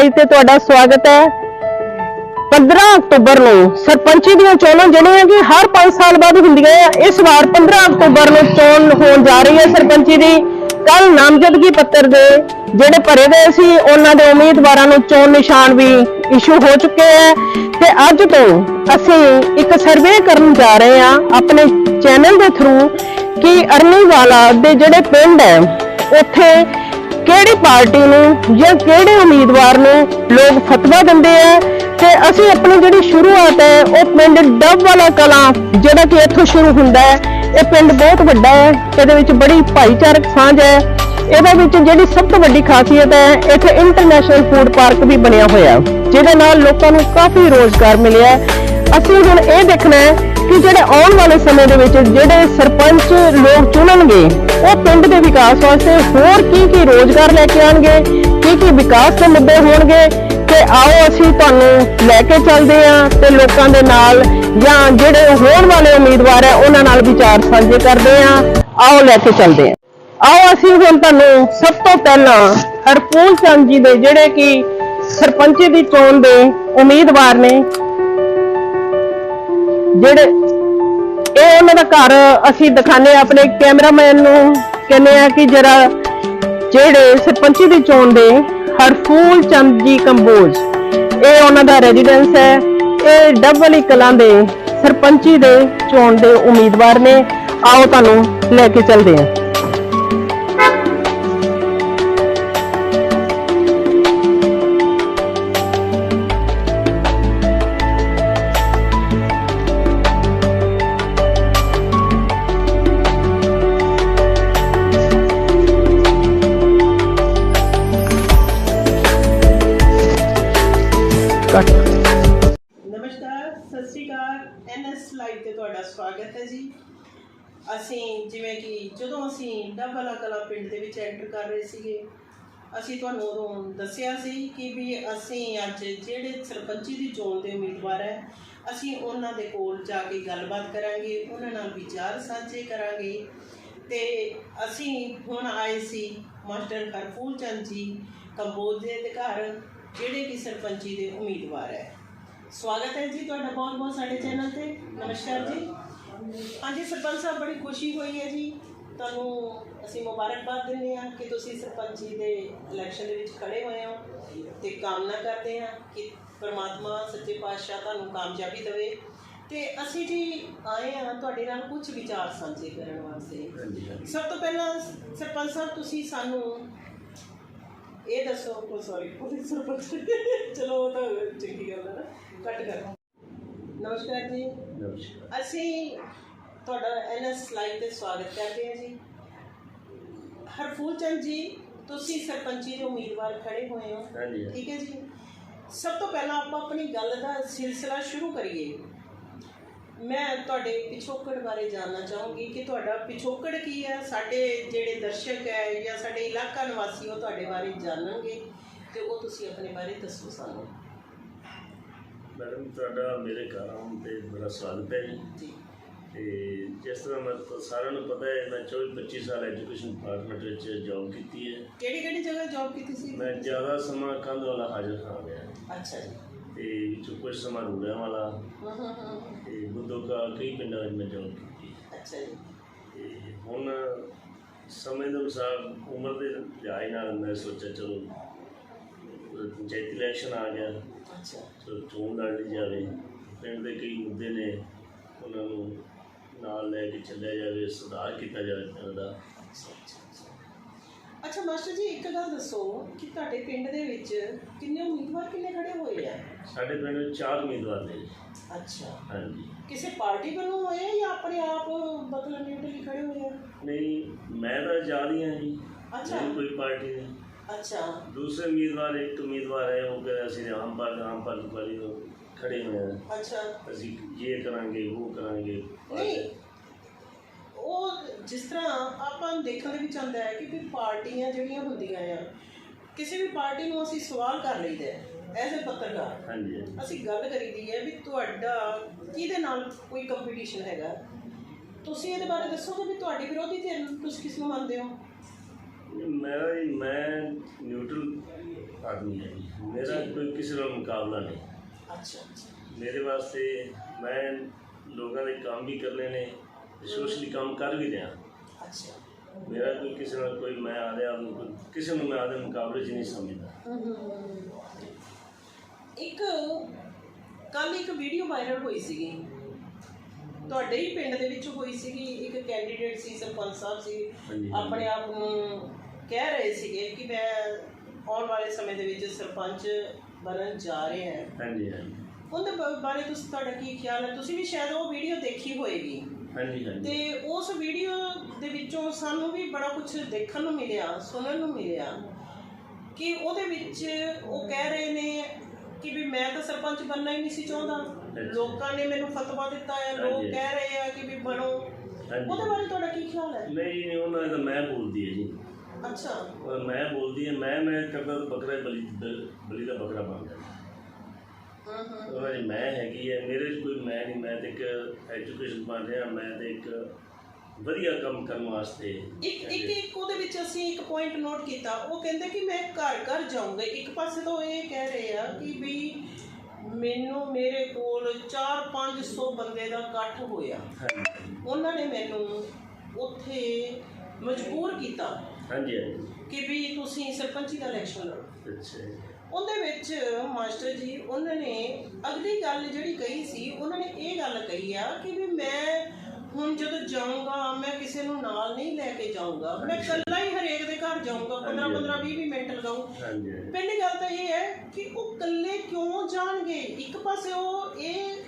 Live ਤੇ ਤੁਹਾਡਾ ਸਵਾਗਤ ਹੈ। 15 ਅਕਤੂਬਰ ਨੂੰ ਸਰਪੰਚੀ ਦੀਆਂ ਚੋਣਾਂ ਜਿਹੜੀਆਂ ਕਿ ਹਰ 5 ਸਾਲ ਬਾਅਦ ਹੁੰਦੀਆਂ ਆ। ਇਸ ਵਾਰ 15 ਅਕਤੂਬਰ ਨੂੰ ਚੋਣ ਹੋਣ ਜਾ ਰਹੀ ਹੈ ਸਰਪੰਚੀ ਦੀ। ਕੱਲ ਨਾਮਜ਼ਦਗੀ ਪੱਤਰ ਦੇ ਜਿਹੜੇ ਭਰੇ ਗਏ ਸੀ, ਉਹਨਾਂ ਦੇ ਉਮੀਦਵਾਰਾਂ ਨੂੰ ਚੋਣ ਨਿਸ਼ਾਨ ਵੀ ਇਸ਼ੂ ਹੋ ਚੁੱਕੇ ਹੈ। ਤੇ ਅੱਜ ਤੋਂ ਅਸੀਂ ਇੱਕ ਸਰਵੇ ਕਰਨ ਜਾ ਰਹੇ ਹਾਂ ਆਪਣੇ ਚੈਨਲ ਦੇ ਥਰੂ ਕਿ ਅਰਨੀਵਾਲਾ ਦੇ ਜਿਹੜੇ ਪਿੰਡ ਹੈ, ਉੱਥੇ ਕਿਹੜੀ ਪਾਰਟੀ ਨੂੰ ਜਾਂ ਕਿਹੜੇ ਉਮੀਦਵਾਰ ਨੂੰ ਲੋਕ ਫਤਵਾ ਦਿੰਦੇ ਆ? ਤੇ ਅਸੀਂ ਆਪਣੀ ਜਿਹੜੀ ਸ਼ੁਰੂਆਤ ਹੈ, ਉਹ ਪਿੰਡ ਡੱਬ ਵਾਲਾ ਕਲਾਂ, ਜਿਹੜਾ ਕਿ ਇੱਥੋਂ ਸ਼ੁਰੂ ਹੁੰਦਾ ਹੈ, ਇਹ ਪਿੰਡ ਬਹੁਤ ਵੱਡਾ ਹੈ, ਇਹਦੇ ਵਿੱਚ ਬੜੀ ਭਾਈਚਾਰਕ ਸਾਂਝ ਹੈ। ਇਹਦੇ ਵਿੱਚ ਜਿਹੜੀ ਸਭ ਤੋਂ ਵੱਡੀ ਖਾਸੀਅਤ ਹੈ, ਇੱਥੇ ਇੰਟਰਨੈਸ਼ਨਲ ਫੂਡ ਪਾਰਕ ਵੀ ਬਣਿਆ ਹੋਇਆ। ਜਿਹਦੇ ਨਾਲ ਲੋਕਾਂ ਨੂੰ ਕਾਫੀ ਰੋਜ਼ਗਾਰ ਮਿਲਿਆ ਅਸੀਂ ਹੁਣ ਇਹ ਦੇਖਣਾ ਹੈ ਕਿ ਜਿਹੜੇ ਆਉਣ ਵਾਲੇ ਸਮੇਂ ਦੇ ਵਿੱਚ ਜਿਹੜੇ ਸਰਪੰਚ ਲੋਕ ਚੁਣਨਗੇ, ਉਹ ਪਿੰਡ ਦੇ ਵਿਕਾਸ ਵਾਸਤੇ ਹੋਰ ਕੀ ਕੀ ਰੋਜ਼ਗਾਰ ਲੈ ਕੇ ਆਣਗੇ ਕੀ ਕੀ ਵਿਕਾਸ ਦੇ ਮੁੱਦੇ ਹੋਣਗੇ ਤੇ ਆਓ ਅਸੀਂ ਤੁਹਾਨੂੰ ਲੈ ਕੇ ਚੱਲਦੇ ਹਾਂ ਤੇ ਲੋਕਾਂ ਦੇ ਨਾਲ ਜਾਂ ਜਿਹੜੇ ਹੋਣ ਵਾਲੇ ਉਮੀਦਵਾਰ ਹੈ, ਉਹਨਾਂ ਨਾਲ ਵਿਚਾਰ ਸਾਂਝੇ ਕਰਦੇ ਹਾਂ। ਆਓ ਲੈ ਕੇ ਚੱਲਦੇ ਹਾਂ। ਆਓ ਅਸੀਂ ਹੁਣ ਤੁਹਾਨੂੰ ਸਭ ਤੋਂ ਪਹਿਲਾਂ ਹਰਪੂਲ ਚੰਦ ਜੀ ਦੇ ਜਿਹੜੇ ਕਿ ਸਰਪੰਚੀ ਦੀ ਚੋਣ ਦੇ ਉਮੀਦਵਾਰ ਨੇ, ਜਿਹੜੇ ਇਹ ਉਹਨਾਂ ਦਾ ਘਰ ਅਸੀਂ ਦਿਖਾਣੇ ਆਪਣੇ ਕੈਮਰਾਮੈਨ ਨੂੰ। ਕਹਿੰਦੇ ਆ ਕਿ ਜਰਾ ਜਿਹੜੇ ਸਰਪੰਚੀ ਦੀ ਚੋਣ ਦੇ ਹਰਫੂਲ ਚੰਦ ਜੀ ਕੰਬੋਜ, ਇਹ ਉਹਨਾਂ ਦਾ ਰੈਜ਼ੀਡੈਂਸ ਹੈ। ਇਹ ਡੱਬਲੀ ਕਲਾਂ ਦੇ ਸਰਪੰਚੀ ਦੇ ਚੋਣ ਦੇ ਉਮੀਦਵਾਰ ਨੇ। ਆਓ ਤੁਹਾਨੂੰ ਲੈ ਕੇ ਚੱਲਦੇ ਹਾਂ। ਕੱਟ ਨਮਸਕਾਰ, ਸਤਿ ਸ਼੍ਰੀ ਅਕਾਲ। ਐਨਐਸ ਲਾਈਵ ਤੇ ਤੁਹਾਡਾ ਸਵਾਗਤ ਹੈ ਜੀ। ਅਸੀਂ ਜਿਵੇਂ ਕਿ ਜਦੋਂ ਅਸੀਂ ਡੱਬਲਾ ਕਲਾ ਪਿੰਡ ਦੇ ਵਿੱਚ ਐਂਟਰ ਕਰ ਰਹੇ ਸੀਗੇ, ਅਸੀਂ ਤੁਹਾਨੂੰ ਉਦੋਂ ਦੱਸਿਆ ਸੀ ਕਿ ਵੀ ਅਸੀਂ ਅੱਜ ਜਿਹੜੇ ਸਰਪੰਚੀ ਦੀ ਚੋਣ ਦੇ ਉਮੀਦਵਾਰ ਹੈ, ਅਸੀਂ ਉਹਨਾਂ ਦੇ ਕੋਲ ਜਾ ਕੇ ਗੱਲਬਾਤ ਕਰਾਂਗੇ, ਉਹਨਾਂ ਨਾਲ ਵਿਚਾਰ ਸਾਂਝੇ ਕਰਾਂਗੇ। ਤੇ ਅਸੀਂ ਹੁਣ ਆਏ ਸੀ ਮਾਸਟਰ ਹਰਫੂਲ ਚੰਦ ਜੀ, ਕੰਬੋਜ ਦੇ ਦੇ ਘਰ ਜਿਹੜੇ ਕਿ ਸਰਪੰਚੀ ਦੇ ਉਮੀਦਵਾਰ ਹੈ। ਸਵਾਗਤ ਹੈ ਜੀ ਤੁਹਾਡਾ ਬਹੁਤ ਬਹੁਤ ਸਾਡੇ ਚੈਨਲ ਤੇ। ਨਮਸਕਾਰ ਜੀ। ਹਾਂਜੀ ਸਰਪੰਚ ਸਾਹਿਬ ਬੜੀ ਖੁਸ਼ੀ ਹੋਈ ਹੈ ਜੀ। ਤੁਹਾਨੂੰ ਅਸੀਂ ਮੁਬਾਰਕਬਾਦ ਦਿੰਦੇ ਹਾਂ ਕਿ ਤੁਸੀਂ ਸਰਪੰਚੀ ਦੇ ਇਲੈਕਸ਼ਨ ਦੇ ਵਿੱਚ ਖੜੇ ਹੋਏ ਹੋ ਤੇ ਕਾਮਨਾ ਕਰਦੇ ਹਾਂ ਕਿ ਪ੍ਰਮਾਤਮਾ ਸੱਚੇ ਪਾਤਸ਼ਾਹ ਤੁਹਾਨੂੰ ਕਾਮਯਾਬੀ ਦੇਵੇ। ਤੇ ਅਸੀਂ ਜੀ ਆਏ ਹਾਂ ਤੁਹਾਡੇ ਨਾਲ ਕੁਝ ਵਿਚਾਰ ਸਾਂਝੇ ਕਰਨ ਵਾਸਤੇ। ਸਭ ਤੋਂ ਪਹਿਲਾਂ ਸਰਪੰਚ ਸਾਹਿਬ ਤੁਸੀਂ ਸਾਨੂੰ ਇਹ ਦੱਸੋ ਕੋ ਸੌਰੀ ਪੁਲਿਸ ਸਰਪੰਚ ਚਲੋ ਉਹ ਤਾਂ ਚੰਗੀ ਗੱਲ ਹੈ ਨਾ। ਕੱਟ ਕਰ। ਨਮਸਕਾਰ ਜੀ। ਨਮਸਕਾਰ। ਅਸੀਂ ਤੁਹਾਡਾ ਐਨਐਸ ਲਾਈਵ ਤੇ ਸਵਾਗਤ ਕਰਦੇ ਹਾਂ ਜੀ। ਹਰਫੂਲ ਚੰਦ ਜੀ ਤੁਸੀਂ ਸਰਪੰਚੀ ਦੇ ਉਮੀਦਵਾਰ ਖੜੇ ਹੋਏ ਹੋ। ਠੀਕ ਹੈ ਜੀ। ਸਭ ਤੋਂ ਪਹਿਲਾਂ ਆਪਾਂ ਆਪਣੀ ਗੱਲ ਦਾ ਸਿਲਸਿਲਾ ਸ਼ੁਰੂ ਕਰੀਏ। ਮੈਂ ਤੁਹਾਡੇ ਪਿਛੋਕੜ ਬਾਰੇ ਜਾਣਨਾ ਚਾਹੂੰਗੀ ਕਿ ਤੁਹਾਡਾ ਪਿਛੋਕੜ ਕੀ ਹੈ? ਸਾਡੇ ਜਿਹੜੇ ਦਰਸ਼ਕ ਹੈ ਜਾਂ ਸਾਡੇ ਇਲਾਕਾ ਨਿਵਾਸੀ ਉਹ ਤੁਹਾਡੇ ਬਾਰੇ ਜਾਣਨਗੇ ਤੇ ਉਹ ਤੁਸੀਂ ਆਪਣੇ ਬਾਰੇ ਦੱਸੋ ਸਾਨੂੰ। ਮੈਡਮ ਤੁਹਾਡਾ ਮੇਰੇ ਘਰ ਆਉਣ ਤੇ ਬੜਾ ਸਵਾਗਤ ਹੈ ਜੀ। ਤੇ ਜਿਸ ਤਰ੍ਹਾਂ ਮੈਂ ਸਾਰਿਆਂ ਨੂੰ ਪਤਾ ਹੈ ਮੈਂ 24 25 ਸਾਲ ਐਜੂਕੇਸ਼ਨ ਡਿਪਾਰਟਮੈਂਟ ਵਿੱਚ ਜੌਬ ਕੀਤੀ ਹੈ। ਕਿਹੜੀ ਕਿਹੜੀ ਜਗ੍ਹਾ ਜੌਬ ਕੀਤੀ ਸੀ? ਮੈਂ ਜ਼ਿਆਦਾ ਸਮਾਂ ਕੰਧ ਵਾਲਾ ਹਾਜ਼ਰ ਖਾਂ ਗਿਆ। ਅੱਛਾ ਜੀ। ਤੇ ਵਿੱਚੋਂ ਕੁਝ ਸਮਾਂ ਰੂੜਿਆਂ ਵਾਲਾ ਤੇ ਬੁੱਧੋ ਕਾ ਕਈ ਪਿੰਡਾਂ ਵਿੱਚ ਮੈਂ ਜੌਬ ਕੀਤੀ। ਅੱਛਾ ਜੀ। ਤੇ ਹੁਣ ਸਮੇਂ ਦੇ ਅਨੁਸਾਰ ਉਮਰ ਦੇ ਲਿਹਾਜ਼ ਨਾਲ ਮੈਂ ਸੋਚਿਆ ਚਲੋ ਪੰਚਾਇਤੀ ਇਲੈਕਸ਼ਨ ਆ ਗਿਆ। ਅੱਛਾ। ਚਲੋ ਚੋਣ ਲੜ ਲਈ ਜਾਵੇ। ਪਿੰਡ ਦੇ ਕਈ ਮੁੱਦੇ ਨੇ ਉਹਨਾਂ ਨੂੰ ਨਾਲ ਲੈ ਕੇ ਚੱਲਿਆ ਜਾਵੇ ਸੁਧਾਰ ਕੀਤਾ ਜਾਵੇ ਪਿੰਡ ਦਾ। ਅੱਛਾ, ਮਾਸਟਰ ਜੀ ਇੱਕ ਗੱਲ ਦੱਸੋ ਕਿ ਤੁਹਾਡੇ ਪਿੰਡ ਦੇ ਵਿੱਚ ਕਿੰਨੇ ਉਮੀਦਵਾਰ ਕਿੰਨੇ ਸਾਡੇ ਪਿੰਡ ਵਿੱਚ ਚਾਰ ਉਮੀਦਵਾਰ ਨੇ ਜੀ। ਅੱਛਾ। ਹਾਂਜੀ। ਕਿਸੇ ਪਾਰਟੀ ਵੱਲੋਂ ਹੋਏ ਆ ਜਾਂ ਆਪਣੇ ਆਪ ਮਤਲਬ ਨਿਊਟਰਲੀ ਖੜੇ ਹੋਏ ਆ? ਨਹੀਂ ਮੈਂ ਤਾਂ ਆਜ਼ਾਦ ਹੀ ਹਾਂ ਜੀ। ਅੱਛਾ। ਮੇਰੀ ਕੋਈ ਪਾਰਟੀ ਨਹੀਂ। ਅੱਛਾ। ਦੂਸਰੇ ਉਮੀਦਵਾਰ ਇੱਕ ਉਮੀਦਵਾਰ ਹੈ ਉਹ ਕਹਿੰਦਾ ਅਸੀਂ ਆਮ ਪਾਰਟੀ ਆਮ ਪਾਰਟੀ ਵਾਲੀ ਤੋਂ ਖੜੇ ਹੋਏ ਹਾਂ ਅੱਛਾ। ਅਸੀਂ ਇਹ ਕਰਾਂਗੇ ਉਹ ਕਰਾਂਗੇ ਨਹੀਂ ਉਹ ਜਿਸ ਤਰ੍ਹਾਂ ਆਪਾਂ ਨੂੰ ਦੇਖਣ ਦੇ ਵਿੱਚ ਆਉਂਦਾ ਹੈ ਕਿ ਵੀ ਪਾਰਟੀਆਂ ਜਿਹੜੀਆਂ ਹੁੰਦੀਆਂ ਆ ਕਿਸੇ ਵੀ ਪਾਰਟੀ ਨੂੰ ਅਸੀਂ ਸਵਾਲ ਕਰ ਲਈਦਾ ਐਜ਼ ਅ ਪੱਤਰਕਾਰ। ਹਾਂਜੀ। ਅਸੀਂ ਗੱਲ ਕਰੀਦੀ ਹੈ ਵੀ ਤੁਹਾਡਾ ਕਿਹਦੇ ਨਾਲ ਕੋਈ ਕੰਪੀਟੀਸ਼ਨ ਹੈਗਾ? ਤੁਸੀਂ ਇਹਦੇ ਬਾਰੇ ਦੱਸੋਗੇ ਵੀ ਤੁਹਾਡੀ ਵਿਰੋਧੀ ਧਿਰ ਨੂੰ ਤੁਸੀਂ ਕਿਸ ਨੂੰ ਮੰਨਦੇ ਹੋ? ਮੈਂ ਮੈਂ ਨਿਊਟਰਲ ਆਦਮੀ ਹੈ ਮੇਰਾ ਕੋਈ ਕਿਸੇ ਨਾਲ ਮੁਕਾਬਲਾ ਨਹੀਂ। ਅੱਛਾ ਮੇਰੇ ਵਾਸਤੇ ਮੈਂ ਲੋਕਾਂ ਦੇ ਕੰਮ ਵੀ ਕਰਨੇ ਨੇ ਸੋਸ਼ਲੀ ਕੰਮ ਕਰ ਵੀ ਰਿਹਾ। ਅੱਛਾ। ਮੇਰਾ ਕੋਈ ਕਿਸੇ ਨਾਲ ਕੋਈ ਮੈਂ ਆਦੇ ਆਪ ਨੂੰ ਕਿਸੇ ਨੂੰ ਮੈਂ ਆਦੇ ਮੁਕਾਬਲੇ 'ਚ ਨਹੀਂ ਸਮਝਦਾ। ਇੱਕ ਕੱਲ ਇੱਕ ਵੀਡੀਓ ਵਾਇਰਲ ਹੋਈ ਸੀਗੀ। ਤੁਹਾਡੇ ਹੀ ਪਿੰਡ ਦੇ ਵਿੱਚ ਹੋਈ ਸੀਗੀ ਇੱਕ ਕੈਂਡੀਡੇਟ ਸੀ ਸਰਪੰਚ ਸਾਹਿਬ ਸੀ। ਆਪਣੇ ਆਪ ਨੂੰ ਕਹਿ ਰਹੇ ਸੀਗੇ ਕਿ ਮੈਂ ਆਉਣ ਵਾਲੇ ਸਮੇਂ ਦੇ ਵਿੱਚ ਸਰਪੰਚ ਬਣਨ ਜਾ ਰਿਹਾ ਹਾਂ। ਹਾਂਜੀ ਹਾਂਜੀ। ਉਹਦੇ ਬਾਰੇ ਤੁਸੀਂ ਤੁਹਾਡਾ ਕੀ ਖਿਆਲ ਹੈ? ਤੁਸੀਂ ਵੀ ਸ਼ਾਇਦ ਉਹ ਵੀਡੀਓ ਦੇਖੀ ਹੋਏਗੀ। ਹਾਂਜੀ ਹਾਂਜੀ। ਤੇ ਉਸ ਵੀਡੀਓ ਦੇ ਵਿੱਚੋਂ ਸਾਨੂੰ ਵੀ ਬੜਾ ਕੁਝ ਦੇਖਣ ਨੂੰ ਮਿਲਿਆ ਸੁਣਨ ਨੂੰ ਮਿਲਿਆ ਕਿ ਉਹਦੇ ਵਿੱਚ ਉਹ ਕਹਿ ਰਹੇ ਨੇ ਕਿ ਵੀ ਮੈਂ ਤਾਂ ਸਰਪੰਚ ਬਣਨਾ ਹੀ ਨਹੀਂ ਸੀ ਚਾਹੁੰਦਾ। ਲੋਕਾਂ ਨੇ ਮੈਨੂੰ ਫਤਵਾ ਦਿੱਤਾ ਹੈ ਲੋਕ ਹਾਂਜੀ। ਕਹਿ ਰਹੇ ਆ ਕਿ ਵੀ ਬਣੋ। ਹਾਂਜੀ। ਉਹਦੇ ਬਾਰੇ ਤੁਹਾਡਾ ਕੀ ਖਿਆਲ ਹੈ? ਨਹੀਂ ਨਹੀਂ ਉਹਨਾਂ ਦਾ ਮੈਂ ਬੋਲਦੀ ਹੈ ਜੀ। ਅੱਛਾ। ਔਰ ਮੈਂ ਬੋਲਦੀ ਹੈ ਮੈਂ ਮੈਂ ਕਰਦਾ ਤਾਂ ਬੱਕਰਾ ਹੀ ਬਲੀ ਬਲੀ ਦਾ ਬੱਕਰਾ ਬਣ ਜਾਂਦਾ ਹਾਂ ਹਾਂ ਮੈਂ ਹੈਗੀ ਹੈ ਮੇਰੇ 'ਚ ਕੋਈ ਮੈਂ ਨਹੀਂ ਮੈਂ ਤੇ ਇੱਕ ਐਜੂਕੇਸ਼ਨ ਬਣ ਰਿਹਾ ਮੈਂ ਤੇ ਇੱਕ ਵਧੀਆ ਕੰਮ ਕਰਨ ਵਾਸਤੇ ਇੱਕ ਇੱਕ ਇੱਕ ਉਹਦੇ ਵਿੱਚ ਅਸੀਂ ਇੱਕ ਪੁਆਇੰਟ ਨੋਟ ਕੀਤਾ। ਉਹ ਕਹਿੰਦੇ ਕਿ ਮੈਂ ਘਰ ਘਰ ਜਾਊਂਗਾ। ਇੱਕ ਪਾਸੇ ਤੋਂ ਇਹ ਕਹਿ ਰਹੇ ਆ ਕਿ ਵੀ ਮੈਨੂੰ ਮੇਰੇ ਕੋਲ 4-500 ਬੰਦੇ ਦਾ ਇਕੱਠ ਹੋਇਆ। ਉਹਨਾਂ ਨੇ ਮੈਨੂੰ ਉੱਥੇ ਮਜਬੂਰ ਕੀਤਾ ਹਾਂਜੀ ਹਾਂਜੀ। ਕਿ ਵੀ ਤੁਸੀਂ ਸਰਪੰਚੀ ਦਾ ਇਲੈਕਸ਼ਨ ਲੜੋ। ਅੱਛਾ। ਉਹਦੇ ਵਿੱਚ ਮਾਸਟਰ ਜੀ ਉਹਨਾਂ ਨੇ ਅਗਲੀ ਗੱਲ ਜਿਹੜੀ ਕਹੀ ਸੀ ਉਹਨਾਂ ਨੇ ਇਹ ਗੱਲ ਕਹੀ ਆ ਕਿ ਵੀ ਮੈਂ ਹੁਣ ਜਦੋਂ ਜਾਊਂਗਾ ਮੈਂ ਕਿਸੇ ਨੂੰ ਨਾਲ ਨਹੀਂ ਲੈ ਕੇ ਜਾਊਂਗਾ। ਮੈਂ ਇਕੱਲਾ ਹੀ ਹਰੇਕ ਦੇ ਘਰ ਜਾਊਂਗਾ 15 15 20 20 ਮਿੰਟ ਹਾਂਜੀ ਹਾਂਜੀ। ਪਹਿਲੀ ਗੱਲ ਤਾਂ ਇਹ ਹੈ ਕਿ ਉਹ ਇਕੱਲੇ ਕਿਉਂ ਜਾਣਗੇ? ਇੱਕ ਪਾਸੇ ਉਹ ਇਹ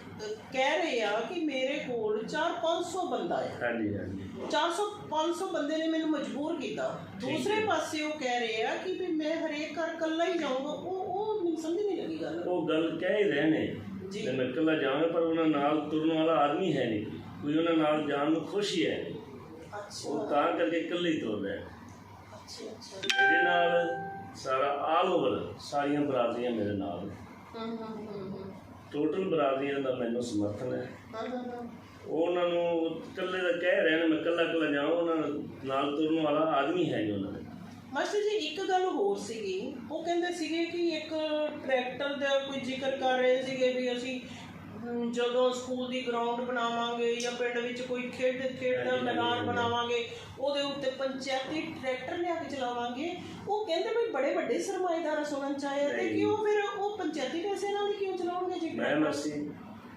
ਕਹਿ ਰਹੇ ਆ ਕਿ ਮੇਰੇ ਕੋਲ 4-500 ਬੰਦਾ ਹੈ ਹਾਂਜੀ ਹਾਂਜੀ। 400 500 ਬੰਦੇ ਨੇ ਮੈਨੂੰ ਮਜਬੂਰ ਕੀਤਾ। ਦੂਸਰੇ ਪਾਸੇ ਉਹ ਕਹਿ ਰਹੇ ਆ ਕਿ ਵੀ ਮੈਂ ਹਰੇਕ ਘਰ ਇਕੱਲਾ ਹੀ ਜਾਊਂਗਾ। ਉਹ ਉਹ ਮੈਨੂੰ ਸਮਝ ਨਹੀਂ ਲੱਗੀ ਗੱਲ। ਉਹ ਗੱਲ ਕਹਿ ਹੀ ਰਹੇ ਨੇ ਜੀ। ਮੈਂ ਇਕੱਲਾ ਜਾਵਾਂਗਾ ਪਰ ਉਹਨਾਂ ਨਾਲ ਤੁਰਨ ਵਾਲਾ ਆਦਮੀ ਹੈ ਨਹੀਂ। ਕੋਈ ਉਹਨਾਂ ਨਾਲ ਜਾਣ ਨੂੰ ਖੁਸ਼ ਹੀ ਹੈ ਨਹੀਂ। ਉਹ ਤਾਂ ਕਰਕੇ ਇਕੱਲੇ ਹੀ ਅੱਛਾ ਮੇਰੇ ਨਾਲ ਸਾਰਾ ਆਲ ਓਵਰ ਸਾਰੀਆਂ ਬਰਾਦਰੀਆਂ ਮੇਰੇ ਨਾਲ ਹਾਂ ਹਾਂ ਹਾਂ ਹਾਂ ਟੋਟਲ ਬਰਾਦਰੀਆਂ ਦਾ ਮੈਨੂੰ ਸਮਰਥਨ ਹੈ। ਹਾਂ ਹਾਂ ਹਾਂ ਉਹ ਉਹਨਾਂ ਨੂੰ ਇਕੱਲੇ ਦਾ ਕਹਿ ਰਹੇ ਨੇ ਮੈਂ ਇਕੱਲਾ ਇਕੱਲਾ ਜਾਵਾਂ। ਉਹਨਾਂ ਨਾਲ ਤੁਰਨ ਵਾਲਾ ਆਦਮੀ ਹੈ ਨਹੀਂ ਉਹਨਾਂ ਦੇ। ਮਾਸਟਰ ਜੀ ਇੱਕ ਗੱਲ ਹੋਰ ਸੀਗੀ। ਉਹ ਕਹਿੰਦੇ ਸੀਗੇ ਕਿ ਇੱਕ ਟਰੈਕਟਰ ਦਾ ਕੋਈ ਜ਼ਿਕਰ ਕਰ ਰਹੇ ਸੀਗੇ ਵੀ ਅਸੀਂ ਜਦੋਂ ਸਕੂਲ ਦੀ ਗਰਾਊਂਡ ਬਣਾਵਾਂਗੇ ਜਾਂ ਪਿੰਡ ਵਿੱਚ ਕੋਈ ਖੇਡ ਖੇਡ ਦਾ ਮੈਦਾਨ। ਬਣਾਵਾਂਗੇ ਉਹਦੇ ਉੱਤੇ ਪੰਚਾਇਤੀ ਟਰੈਕਟਰ ਲਿਆ ਕੇ ਚਲਾਵਾਂਗੇ। ਉਹ ਕਹਿੰਦੇ ਵੀ ਬੜੇ ਵੱਡੇ ਸਰਮਾਏਦਾਰ ਸੁਣਨ ਚ ਆਏ ਆ ਤੇ। ਕਿਉਂ ਫਿਰ ਉਹ ਪੰਚਾਇਤੀ ਪੈਸੇ ਨਾਲ ਹੀ ਕਿਉਂ ਚਲਾਉਣਗੇ ਜੀ ਮੈਂ ਟਰੈਕਟਰ? ਅਸੀਂ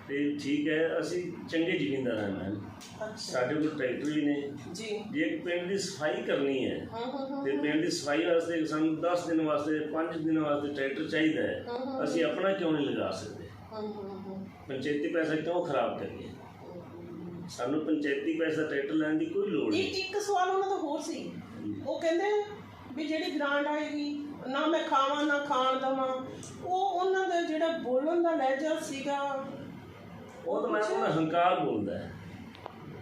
ਤੇ ਠੀਕ ਹੈ ਅਸੀਂ ਚੰਗੇ ਜ਼ਿਮੀਂਦਾਰ ਹਾਂ ਮੈਂ ਅੱਛਾ। ਸਾਡੇ ਕੋਲ ਟਰੈਕਟਰ ਵੀ ਨੇ। ਜੀ। ਜੇ ਪਿੰਡ ਦੀ ਸਫ਼ਾਈ ਕਰਨੀ ਹੈ ਤੇ ਪਿੰਡ ਦੀ ਸਫ਼ਾਈ ਵਾਸਤੇ ਸਾਨੂੰ 10 ਦਿਨ ਵਾਸਤੇ 5 ਦਿਨ ਵਾਸਤੇ ਟਰੈਕਟਰ ਚਾਹੀਦਾ ਹੈ। ਅਸੀਂ ਆਪਣਾ ਕਿਉਂ ਨਹੀਂ ਲਗਾ ਸਕਦੇ? ਹਾਂ ਹਾਂ ਹਾਂ। ਪੰਚਾਇਤੀ ਪੈਸਾ ਕਿਉਂ ਖਰਾਬ ਕਰੀਏ? ਸਾਨੂੰ ਪੰਚਾਇਤੀ ਪੈਸਾ ਟਰੈਕਟਰ ਲੈਣ ਦੀ ਕੋਈ ਲੋੜ ਨਹੀਂ। ਇੱਕ ਇੱਕ ਸਵਾਲ ਉਹਨਾਂ ਦਾ ਹੋਰ ਸੀ। ਉਹ ਕਹਿੰਦੇ ਵੀ ਜਿਹੜੀ ਗ੍ਰਾਂਟ ਆਏਗੀ ਨਾ ਮੈਂ ਖਾਵਾਂ ਨਾ ਖਾਣ ਦਵਾਂ। ਉਹ ਉਹਨਾਂ ਦਾ ਜਿਹੜਾ ਬੋਲਣ ਦਾ ਲਹਿਜਾ ਸੀਗਾ ਉਹ ਤਾਂ ਮੈਂ ਉਹਨਾਂ ਹੰਕਾਰ ਬੋਲਦਾ ਹੈ।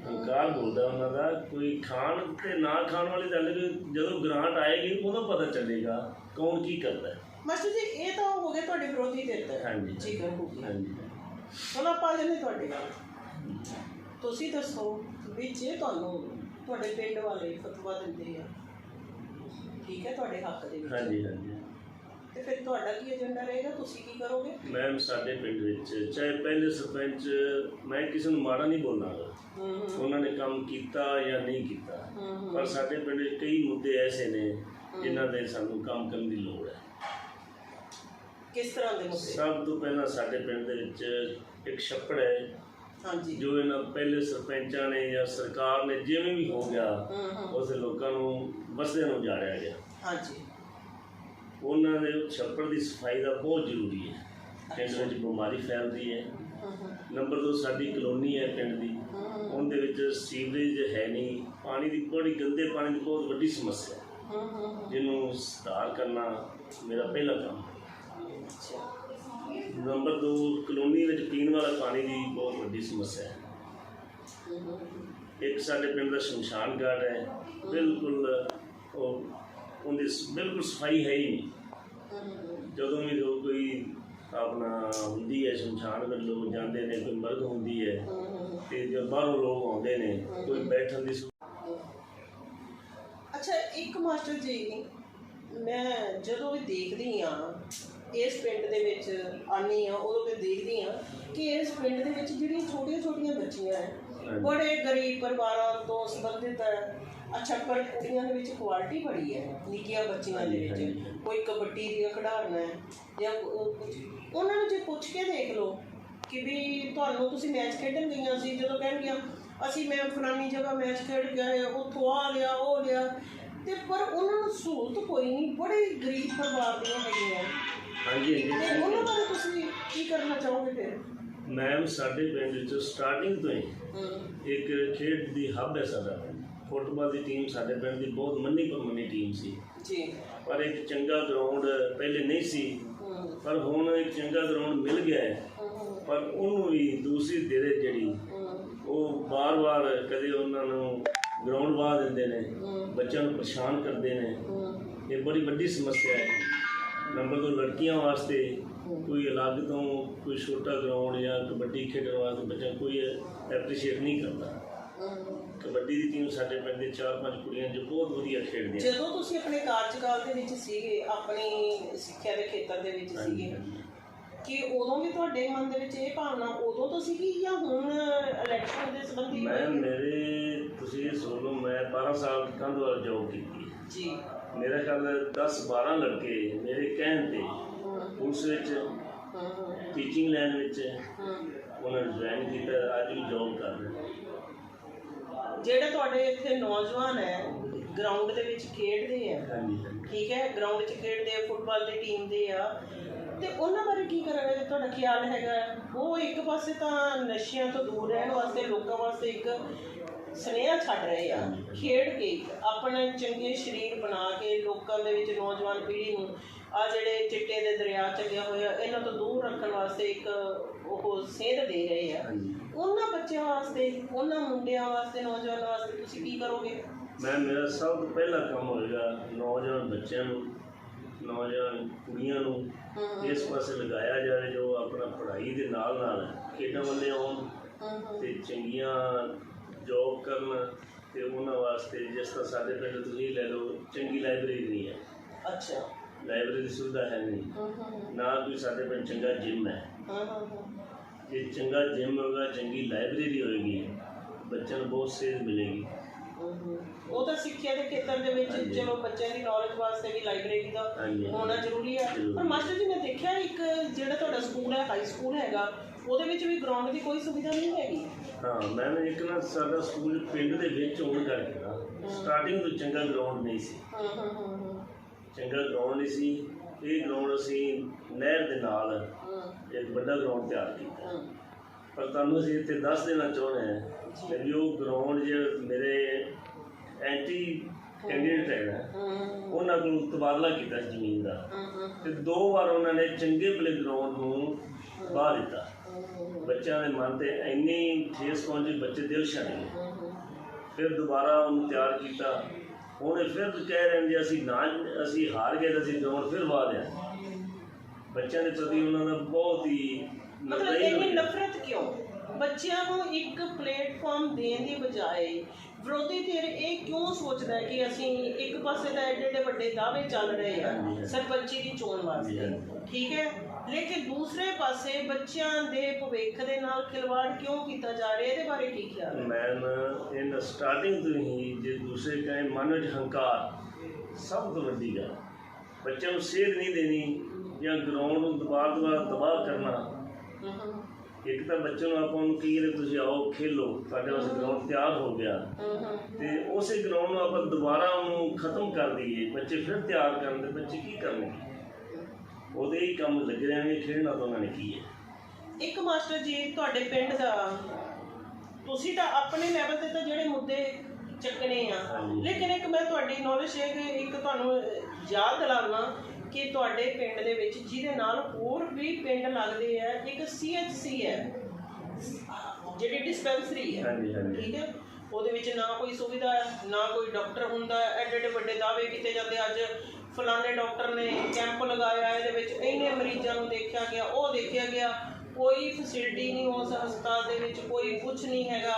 ਹੰਕਾਰ ਬੋਲਦਾ ਉਹਨਾਂ ਦਾ ਕੋਈ ਖਾਣ ਤੇ ਨਾ ਖਾਣ ਵਾਲੀ ਗੱਲ ਜਦੋਂ ਗ੍ਰਾਂਟ ਆਏਗੀ ਉਦੋਂ ਪਤਾ ਚੱਲੇਗਾ ਕੌਣ ਕੀ ਕਰਦਾ ਮਾਸਟਰ ਜੀ ਇਹ ਤਾਂ ਹੋ ਗਏ ਤੁਹਾਡੇ ਵਿਰੋਧੀ ਧਿਰ। ਤੇ ਹਾਂਜੀ। ਜ਼ਿਕਰ ਹੋ ਹਾਂਜੀ। ਹੁਣ ਆਪਾਂ ਜਨੇ ਤੁਹਾਡੇ ਨਾਲ। ਤੁਸੀਂ ਦੱਸੋ ਵੀ ਜੇ ਤੁਹਾਨੂੰ ਤੁਹਾਡੇ ਪਿੰਡ ਵਾਲੇ ਫਤਵਾ ਦਿੰਦੇ ਆ ਠੀਕ ਹੈ ਤੁਹਾਡੇ ਹੱਕ ਦੇ ਵਿੱਚ। ਹਾਂਜੀ ਹਾਂਜੀ। ਤੇ ਫਿਰ ਤੁਹਾਡਾ ਕੀ ਏਜੰਡਾ ਰਹੇਗਾ? ਤੁਸੀਂ ਕੀ ਕਰੋਗੇ? ਮੈਮ ਸਾਡੇ ਪਿੰਡ ਵਿੱਚ ਚਾਹੇ ਪਹਿਲੇ ਸਰਪੰਚ ਮੈਂ ਕਿਸੇ ਨੂੰ ਮਾੜਾ ਨਹੀਂ ਉਹਨਾਂ ਨੇ ਕੰਮ ਕੀਤਾ ਜਾਂ ਨਹੀਂ ਕੀਤਾ। ਪਰ ਸਾਡੇ ਪਿੰਡ ਵਿੱਚ ਕਈ ਮੁੱਦੇ ਐਸੇ ਨੇ ਜਿਨ੍ਹਾਂ ਦੇ ਸਾਨੂੰ ਕੰਮ ਕਰਨ ਦੀ ਲੋੜ ਹੈ। ਕਿਸ ਤਰ੍ਹਾਂ ਦੇ ਮੁੱਦੇ? ਸਭ ਤੋਂ ਪਹਿਲਾਂ ਸਾਡੇ ਪਿੰਡ ਦੇ ਵਿੱਚ ਇੱਕ ਛੱਪੜ ਹੈ। ਹਾਂਜੀ। ਜੋ ਇਹਨਾਂ ਪਹਿਲੇ ਸਰਪੰਚਾਂ ਨੇ ਜਾਂ ਸਰਕਾਰ ਨੇ ਜਿਵੇਂ ਵੀ ਹੋ ਗਿਆ ਉਸ ਲੋਕਾਂ ਨੂੰ ਬਸਦਿਆਂ ਨੂੰ ਜਾੜਿਆ ਗਿਆ। ਹਾਂਜੀ। ਉਹਨਾਂ ਦੇ ਛੱਪੜ ਦੀ ਸਫ਼ਾਈ ਦਾ ਬਹੁਤ ਜ਼ਰੂਰੀ ਹੈ। ਪਿੰਡ ਵਿੱਚ ਬਿਮਾਰੀ ਫੈਲਦੀ ਹੈ। ਨੰਬਰ 2 ਸਾਡੀ ਕਲੋਨੀ ਹੈ ਪਿੰਡ ਦੀ। ਉਹਦੇ ਵਿੱਚ ਸੀਵਰੇਜ ਹੈ ਨਹੀਂ। ਪਾਣੀ ਦੀ ਬੜੀ ਗੰਦੇ ਪਾਣੀ ਦੀ ਬਹੁਤ ਵੱਡੀ ਸਮੱਸਿਆ। ਹੈ। ਜਿਹਨੂੰ ਸੁਧਾਰ ਕਰਨਾ ਮੇਰਾ ਪਹਿਲਾ ਕੰਮ ਹੈ। ਨੰਬਰ 2 ਕਲੋਨੀ ਵਿੱਚ ਪੀਣ ਵਾਲਾ ਪਾਣੀ ਦੀ ਬਹੁਤ ਵੱਡੀ ਸਮੱਸਿਆ ਹੈ। ਇੱਕ ਸਾਡੇ ਪਿੰਡ ਦਾ ਸ਼ਮਸ਼ਾਨ ਘਾਟ ਹੈ। ਬਿਲਕੁਲ ਉਹ, ਉਹਦੀ ਬਿਲਕੁਲ ਸਫ਼ਾਈ ਹੈ ਹੀ ਨਹੀਂ। ਜਦੋਂ ਵੀ ਲੋਕ ਕੋਈ ਆਪਣਾ ਹੁੰਦੀ ਹੈ ਸ਼ਮਸ਼ਾਨ ਘਾਟ, ਲੋਕ ਜਾਂਦੇ ਨੇ, ਕੋਈ ਮਰਦ ਹੁੰਦੀ ਹੈ ਹੂੰ ਤੇ ਜਦ ਬਾਹਰੋਂ ਲੋਕ ਆਉਂਦੇ ਨੇ, ਕੋਈ ਬੈਠਣ ਦੀ ਅੱਛਾ, ਇੱਕ ਮਾਸਟਰ ਜੀ, ਮੈਂ ਜਦੋਂ ਵੀ ਦੇਖਦੀ ਆ ਇਸ ਪਿੰਡ ਦੇ ਵਿੱਚ ਆਨੀ ਆ ਉਦੋਂ ਮੈਂ ਦੇਖਦੀ ਆ ਕਿ ਇਸ ਪਿੰਡ ਦੇ ਵਿੱਚ ਜਿਹੜੀਆਂ ਛੋਟੀਆਂ ਛੋਟੀਆਂ ਬੱਚੀਆਂ ਹੈ ਬੜੇ ਗਰੀਬ ਪਰਿਵਾਰਾਂ ਤੋਂ ਸੰਬੰਧਿਤ ਹੈ। ਅੱਛਾ ਪਰ ਕੁੜੀਆਂ ਦੇ ਵਿੱਚ ਕੁਆਲਿਟੀ ਬੜੀ ਹੈ ਨਿੱਕੀਆਂ ਬੱਚੀਆਂ ਦੇ ਵਿੱਚ। ਕੋਈ ਕਬੱਡੀ ਦੀਆਂ ਖਿਡਾਰਨਾ ਹੈ ਜਾਂ ਕੁਝ ਉਹਨਾਂ ਨੂੰ ਜੇ ਪੁੱਛ ਕੇ ਦੇਖ ਲਓ ਕਿ ਵੀ ਤੁਹਾਨੂੰ ਤੁਸੀਂ ਮੈਚ ਖੇਡਣ ਗਈਆਂ ਸੀ ਜਦੋਂ ਕਹਿਣਗੀਆਂ ਅਸੀਂ ਮੈਂ ਫਲਾਨੀ ਜਗ੍ਹਾ ਮੈਚ ਖੇਡ ਗਏ ਉੱਥੋਂ ਆ ਲਿਆ ਉਹ ਲਿਆ। ਤੇ ਪਰ ਉਹਨਾਂ ਨੂੰ ਸਹੂਲਤ ਕੋਈ ਨਹੀਂ ਬੜੇ ਗਰੀਬ ਪਰਿਵਾਰ ਦੀਆਂ ਹੈਗੀਆਂ। ਹਾਂਜੀ ਤੇ ਹਾਂਜੀ ਉਹਨਾਂ ਬਾਰੇ ਤੁਸੀਂ ਕੀ ਕਰਨਾ ਚਾਹੋਗੇ ਫਿਰ? ਮੈਮ ਸਾਡੇ ਪਿੰਡ ਵਿੱਚ ਸਟਾਰਟਿੰਗ ਤੋਂ ਹੀ ਇੱਕ ਖੇਡ ਦੀ ਹੱਬ ਹੈ ਸਾਡਾ। ਫੁੱਟਬਾਲ ਦੀ ਟੀਮ ਸਾਡੇ ਪਿੰਡ ਦੀ ਬਹੁਤ ਮੰਨੀ ਪਰਮੰਨੀ ਟੀਮ ਸੀ। ਜੀ। ਪਰ ਇੱਕ ਚੰਗਾ ਗਰਾਊਂਡ ਪਹਿਲੇ ਨਹੀਂ ਸੀ। ਪਰ ਹੁਣ ਇੱਕ ਚੰਗਾ ਗਰਾਊਂਡ ਮਿਲ ਗਿਆ ਹੈ। ਪਰ ਉਹਨੂੰ ਵੀ ਦੂਸਰੀ ਧਿਰੇ ਜਿਹੜੀ ਉਹ ਬਾਰ-ਬਾਰ ਕਦੇ ਉਹਨਾਂ ਨੂੰ ਗਰਾਊਂਡ ਵਾ ਦਿੰਦੇ ਨੇ। ਬੱਚਿਆਂ ਨੂੰ ਪਰੇਸ਼ਾਨ ਕਰਦੇ ਨੇ। ਇਹ ਬੜੀ ਵੱਡੀ ਸਮੱਸਿਆ ਹੈ। ਨੰਬਰ ਦੋ ਲੜਕੀਆਂ ਵਾਸਤੇ ਕੋਈ ਅਲੱਗ ਤੋਂ ਕੋਈ ਛੋਟਾ ਗਰਾਊਂਡ ਜਾਂ ਕਬੱਡੀ ਖੇਡਣ ਵਾਸਤੇ ਬੱਚਾ ਕੋਈ ਐਪਰੀਸ਼ੀਏਟ ਨਹੀਂ ਕਰਦਾ। ਕਬੱਡੀ ਦੀ ਟੀਮ ਸਾਡੇ ਪਿੰਡ ਦੇ ਚਾਰ ਪੰਜ ਕੁੜੀਆਂ ਜੋ ਬਹੁਤ ਵਧੀਆ ਖੇਡਦੀਆਂ ਜਦੋਂ ਤੁਸੀਂ ਆਪਣੇ ਕਾਰਜਕਾਲ ਦੇ ਵਿੱਚ ਸੀਗੇ ਆਪਣੀ ਸਿੱਖਿਆ ਦੇ ਖੇਤਰ ਦੇ ਵਿੱਚ ਸੀਗੇ ਕਿ ਉਦੋਂ ਵੀ ਤੁਹਾਡੇ ਮਨ ਦੇ ਵਿੱਚ ਇਹ ਭਾਵਨਾ ਉਦੋਂ ਤੋਂ ਸੀਗੀ ਜਾਂ ਹੁਣ ਇਲੈਕਸ਼ਨ ਦੇ ਸੰਬੰਧੀ ਮੈਂ ਮੇਰੇ ਤੁਸੀਂ ਇਹ ਸੁਣ ਲਓ ਮੈਂ 12 ਸਾਲ ਕੰਧਵਾਲ ਜੋਬ ਕੀਤੀ। ਜੀ ਮੇਰਾ ਖਿਆਲ 10 12 ਲੜਕੇ ਮੇਰੇ ਕਹਿਣ ਤੇ ਪੁਲਿਸ ਵਿੱਚ ਟੀਚਿੰਗ ਲਾਈਨ ਵਿੱਚ। ਉਹਨਾਂ ਨੇ ਜੁਆਇਨ ਕੀਤਾ ਅੱਜ ਵੀ ਜੋਬ ਕਰ ਰਹੇ। ਜਿਹੜੇ ਤੁਹਾਡੇ ਇੱਥੇ ਨੌਜਵਾਨ ਹੈ ਗਰਾਊਂਡ ਦੇ ਵਿੱਚ ਖੇਡਦੇ ਆ ਠੀਕ ਹੈ? ਗਰਾਊਂਡ 'ਚ ਖੇਡਦੇ ਆ ਫੁੱਟਬਾਲ ਦੀ ਟੀਮ ਦੇ ਆ। ਤੇ ਉਹਨਾਂ ਬਾਰੇ ਕੀ ਕਰਾਂਗੇ? ਤੁਹਾਡਾ ਖਿਆਲ ਹੈਗਾ। ਉਹ ਇੱਕ ਪਾਸੇ ਤਾਂ ਨਸ਼ਿਆਂ ਤੋਂ ਦੂਰ ਰਹਿਣ ਵਾਸਤੇ ਲੋਕਾਂ ਵਾਸਤੇ ਇੱਕ ਸੁਨੇਹਾ ਛੱਡ ਰਹੇ ਆ ਖੇਡ ਕੇ ਆਪਣੇ ਚੰਗੇ ਸਰੀਰ ਬਣਾ ਕੇ ਲੋਕਾਂ ਦੇ ਵਿੱਚ ਨੌਜਵਾਨ ਪੀੜ੍ਹੀ ਨੂੰ ਆ ਜਿਹੜੇ ਚਿੱਟੇ ਦੇ ਦਰਿਆ ਚੱਲਿਆ ਹੋਇਆ ਇਹਨਾਂ ਤੋਂ ਦੂਰ ਰੱਖਣ ਵਾਸਤੇ ਇੱਕ ਉਹ ਸੇਧ ਦੇ ਰਹੇ ਆ। ਉਹਨਾਂ ਬੱਚਿਆਂ ਵਾਸਤੇ ਉਹਨਾਂ ਮੁੰਡਿਆਂ ਵਾਸਤੇ ਨੌਜਵਾਨਾਂ ਵਾਸਤੇ ਤੁਸੀਂ ਕੀ ਕਰੋਗੇ? ਮੈਂ ਮੇਰਾ ਸਭ ਤੋਂ ਪਹਿਲਾ ਕੰਮ ਹੋਏਗਾ ਨੌਜਵਾਨ ਬੱਚਿਆਂ ਨੂੰ ਨੌਜਵਾਨ ਕੁੜੀਆਂ ਨੂੰ ਇਸ ਪਾਸੇ ਲਗਾਇਆ ਜਾਵੇ ਜੋ ਆਪਣਾ ਪੜ੍ਹਾਈ ਦੇ ਨਾਲ ਨਾਲ ਖੇਡਾਂ ਵੱਲੇ ਆਉਣ ਤੇ ਚੰਗੀਆਂ ਜੋਬ ਕਰਨ ਤੇ ਉਹਨਾਂ ਵਾਸਤੇ ਜਿਸ ਤਰ੍ਹਾਂ ਸਾਡੇ ਪਿੰਡ ਤੁਸੀਂ ਲੈ ਲਓ ਚੰਗੀ ਲਾਇਬ੍ਰੇਰੀ ਨਹੀਂ ਹੈ। ਅੱਛਾ। ਲਾਇਬ੍ਰੇਰੀ ਦੀ ਸੁਵਿਧਾ ਹੈ ਨਹੀਂ। ਨਾ ਕੋਈ ਸਾਡੇ ਪਿੰਡ ਚੰਗਾ ਜਿਮ ਹੈ। ਜੇ ਚੰਗਾ ਜਿਮ ਹੋਗਾ ਚੰਗੀ ਲਾਇਬ੍ਰੇਰੀ ਹੋਏਗੀ ਬੱਚਿਆਂ ਨੂੰ ਬਹੁਤ ਸੇਧ ਮਿਲੇਗੀ। ਉਹ ਤਾਂ ਸਿੱਖਿਆ ਦੇ ਖੇਤਰ ਦੇ ਵਿੱਚ। ਚਲੋ ਬੱਚਿਆਂ ਦੀ ਨੌਲੇਜ ਵਾਸਤੇ ਵੀ ਲਾਇਬ੍ਰੇਰੀ ਦਾ। ਹੋਣਾ ਜ਼ਰੂਰੀ ਹੈ। ਪਰ ਮਾਸਟਰ ਜੀ ਮੈਂ ਦੇਖਿਆ ਇੱਕ ਜਿਹੜਾ ਤੁਹਾਡਾ ਸਕੂਲ ਹੈ ਹਾਈ ਸਕੂਲ ਹੈਗਾ ਉਹਦੇ ਵਿੱਚ ਵੀ ਗਰਾਊਂਡ ਦੀ ਕੋਈ ਸੁਵਿਧਾ ਨਹੀਂ ਹੈਗੀ? ਹਾਂ ਮੈਂ ਨਾ ਇੱਕ ਨਾ ਸਾਡਾ ਸਕੂਲ ਪਿੰਡ ਦੇ ਵਿੱਚ ਹੋਣ ਕਰਕੇ ਨਾ ਸਟਾਰਟਿੰਗ ਤੋਂ ਚੰਗਾ ਗਰਾਊਂਡ ਨਹੀਂ ਸੀ। ਚੰਗਾ ਗਰਾਊਂਡ ਨਹੀਂ ਸੀ। ਇਹ ਗਰਾਊਂਡ ਅਸੀਂ ਨਹਿਰ ਦੇ ਨਾਲ ਇੱਕ ਵੱਡਾ ਗਰਾਊਂਡ ਤਿਆਰ ਕੀਤਾ। ਪਰ ਤੁਹਾਨੂੰ ਅਸੀਂ ਇੱਥੇ ਦੱਸ ਦੇਣਾ ਚਾਹੁੰਦੇ ਹਾਂ ਕਿ ਉਹ ਗਰਾਊਂਡ ਜਿਹੜਾ ਮੇਰੇ ਐਂਟੀ ਕੈਂਡੀਡੇਟ ਹਮ, ਉਹਨਾਂ ਕੋਲ ਤਬਾਦਲਾ ਕੀਤਾ ਜ਼ਮੀਨ ਦਾ। ਤੇ ਦੋ ਵਾਰ ਉਹਨਾਂ ਨੇ ਚੰਗੇ ਭਲੇ ਗਰਾਊਂਡ ਨੂੰ ਬਾਹ ਦਿੱਤਾ। ਬੱਚਿਆਂ ਦੇ ਮਨ ਤੇ ਇੰਨੀ ਠੇਸ ਪਹੁੰਚੀ ਬੱਚੇ ਦਿਲ ਛੱਡ ਗਏ। ਫਿਰ ਦੁਬਾਰਾ ਉਹਨੂੰ ਤਿਆਰ ਕੀਤਾ। ਉਹਨੇ ਫਿਰ ਕਹਿ ਰਹੇ ਨੇ ਅਸੀਂ ਨਾ ਅਸੀਂ ਹਾਰ ਗਏ ਤਾਂ ਅਸੀਂ ਗਰਾਊਂਡ ਫਿਰ ਵਾ ਦਿਆਂ ਬੱਚਿਆਂ ਦੇ ਪ੍ਰਤੀ ਉਹਨਾਂ ਦਾ ਬਹੁਤ ਹੀ ਮਤਲਬ ਇੰਨੀ। ਨਫ਼ਰਤ ਕਿਉਂ? ਬੱਚਿਆਂ ਨੂੰ ਇੱਕ ਪਲੇਟਫਾਰਮ ਦੇਣ ਦੀ ਬਜਾਏ ਵਿਰੋਧੀ ਧਿਰ ਇਹ ਕਿਉਂ ਸੋਚਦਾ ਹੈ ਕਿ ਅਸੀਂ ਇੱਕ ਪਾਸੇ ਤਾਂ ਐਡੇ ਐਡੇ ਵੱਡੇ ਦਾਅਵੇ ਚੱਲ ਰਹੇ ਆ। ਸਰਪੰਚੀ ਦੀ ਚੋਣ ਵਾਸਤੇ। ਠੀਕ ਹੈ? ਲੇਕਿਨ ਦੂਸਰੇ ਪਾਸੇ ਬੱਚਿਆਂ ਦੇ ਭਵਿੱਖ ਦੇ ਨਾਲ ਖਿਲਵਾੜ ਕਿਉਂ ਕੀਤਾ ਜਾ ਰਿਹਾ? ਇਹਦੇ ਬਾਰੇ ਕੀ ਖਿਆਲ ਹੈ? ਮੈਂ ਨਾ ਇਹਨਾਂ ਸਟਾਰਟਿੰਗ ਤੋਂ ਹੀ ਜੇ ਦੂਸਰੇ ਕਹੇ ਮਨ ਵਿੱਚ ਹੰਕਾਰ ਸਭ ਤੋਂ ਵੱਡੀ ਗੱਲ ਬੱਚਿਆਂ ਨੂੰ ਸੇਧ ਨਹੀਂ ਦੇਣੀ ਜਾਂ ਗਰਾਊਂਡ ਨੂੰ ਦੁਬਾਰਾ ਦੁਬਾਰਾ ਤਬਾਹ ਕਰਨਾ। ਇੱਕ ਤਾਂ ਬੱਚੇ ਨੂੰ ਆਪਾਂ ਨੂੰ ਕਿ ਤੁਸੀਂ ਆਓ ਖੇਲੋ ਤੁਹਾਡੇ ਵਾਸਤੇ ਗਰਾਊਂਡ ਤਿਆਰ ਹੋ ਗਿਆ। ਤੇ ਉਸੇ ਗਰਾਊਂਡ ਨੂੰ ਆਪਾਂ ਦੁਬਾਰਾ ਉਹਨੂੰ ਖਤਮ ਕਰ ਦਈਏ। ਬੱਚੇ ਫਿਰ ਤਿਆਰ ਕਰਨ ਤੇ ਬੱਚੇ ਕੀ ਕਰਨਗੇ? ਉਹਦੇ ਹੀ ਕੰਮ ਲੱਗ ਰਹਿਣਗੇ ਖੇਡਣਾ ਤਾਂ ਉਹਨਾਂ ਨੇ ਕੀ ਹੈ। ਇੱਕ ਮਾਸਟਰ ਜੀ ਤੁਹਾਡੇ ਪਿੰਡ ਦਾ ਤੁਸੀਂ ਤਾਂ ਆਪਣੇ ਲੈਵਲ ਤੇ ਤਾਂ ਜਿਹੜੇ ਮੁੱਦੇ ਚੱਕਣੇ ਆ। ਹਾਂਜੀ। ਲੇਕਿਨ ਇੱਕ ਮੈਂ ਤੁਹਾਡੀ ਨੌਲੇਜ ਹੈ ਕਿ ਇੱਕ ਤੁਹਾਨੂੰ ਯਾਦ ਦਿਲਾਉਣਾ ਕਿ ਤੁਹਾਡੇ ਪਿੰਡ ਦੇ ਵਿੱਚ ਜਿਹਦੇ ਨਾਲ ਹੋਰ ਵੀ ਪਿੰਡ ਲੱਗਦੇ ਆ ਇੱਕ ਸੀਐਚਸੀ ਹੈ। ਜਿਹੜੀ ਡਿਸਪੈਂਸਰੀ ਹੈ। ਹਾਂਜੀ ਹਾਂਜੀ। ਠੀਕ ਹੈ? ਉਹਦੇ ਵਿੱਚ ਨਾ ਕੋਈ ਸੁਵਿਧਾ ਹੈ ਨਾ ਕੋਈ ਡਾਕਟਰ ਹੁੰਦਾ ਹੈ ਐਡੇ ਐਡੇ ਵੱਡੇ ਦਾਅਵੇ ਕੀਤੇ ਜਾਂਦੇ ਅੱਜ। ਫਲਾਣੇ ਡਾਕਟਰ ਨੇ ਕੈਂਪ ਲਗਾਇਆ, ਇਹਦੇ ਵਿੱਚ ਇੰਨੇ ਮਰੀਜ਼ਾਂ ਨੂੰ ਦੇਖਿਆ ਗਿਆ, ਉਹ ਦੇਖਿਆ ਗਿਆ, ਕੋਈ ਫੈਸਿਲਿਟੀ ਨਹੀਂ ਉਸ ਹਸਪਤਾਲ ਦੇ ਵਿੱਚ, ਕੋਈ ਕੁਝ ਨਹੀਂ ਹੈਗਾ।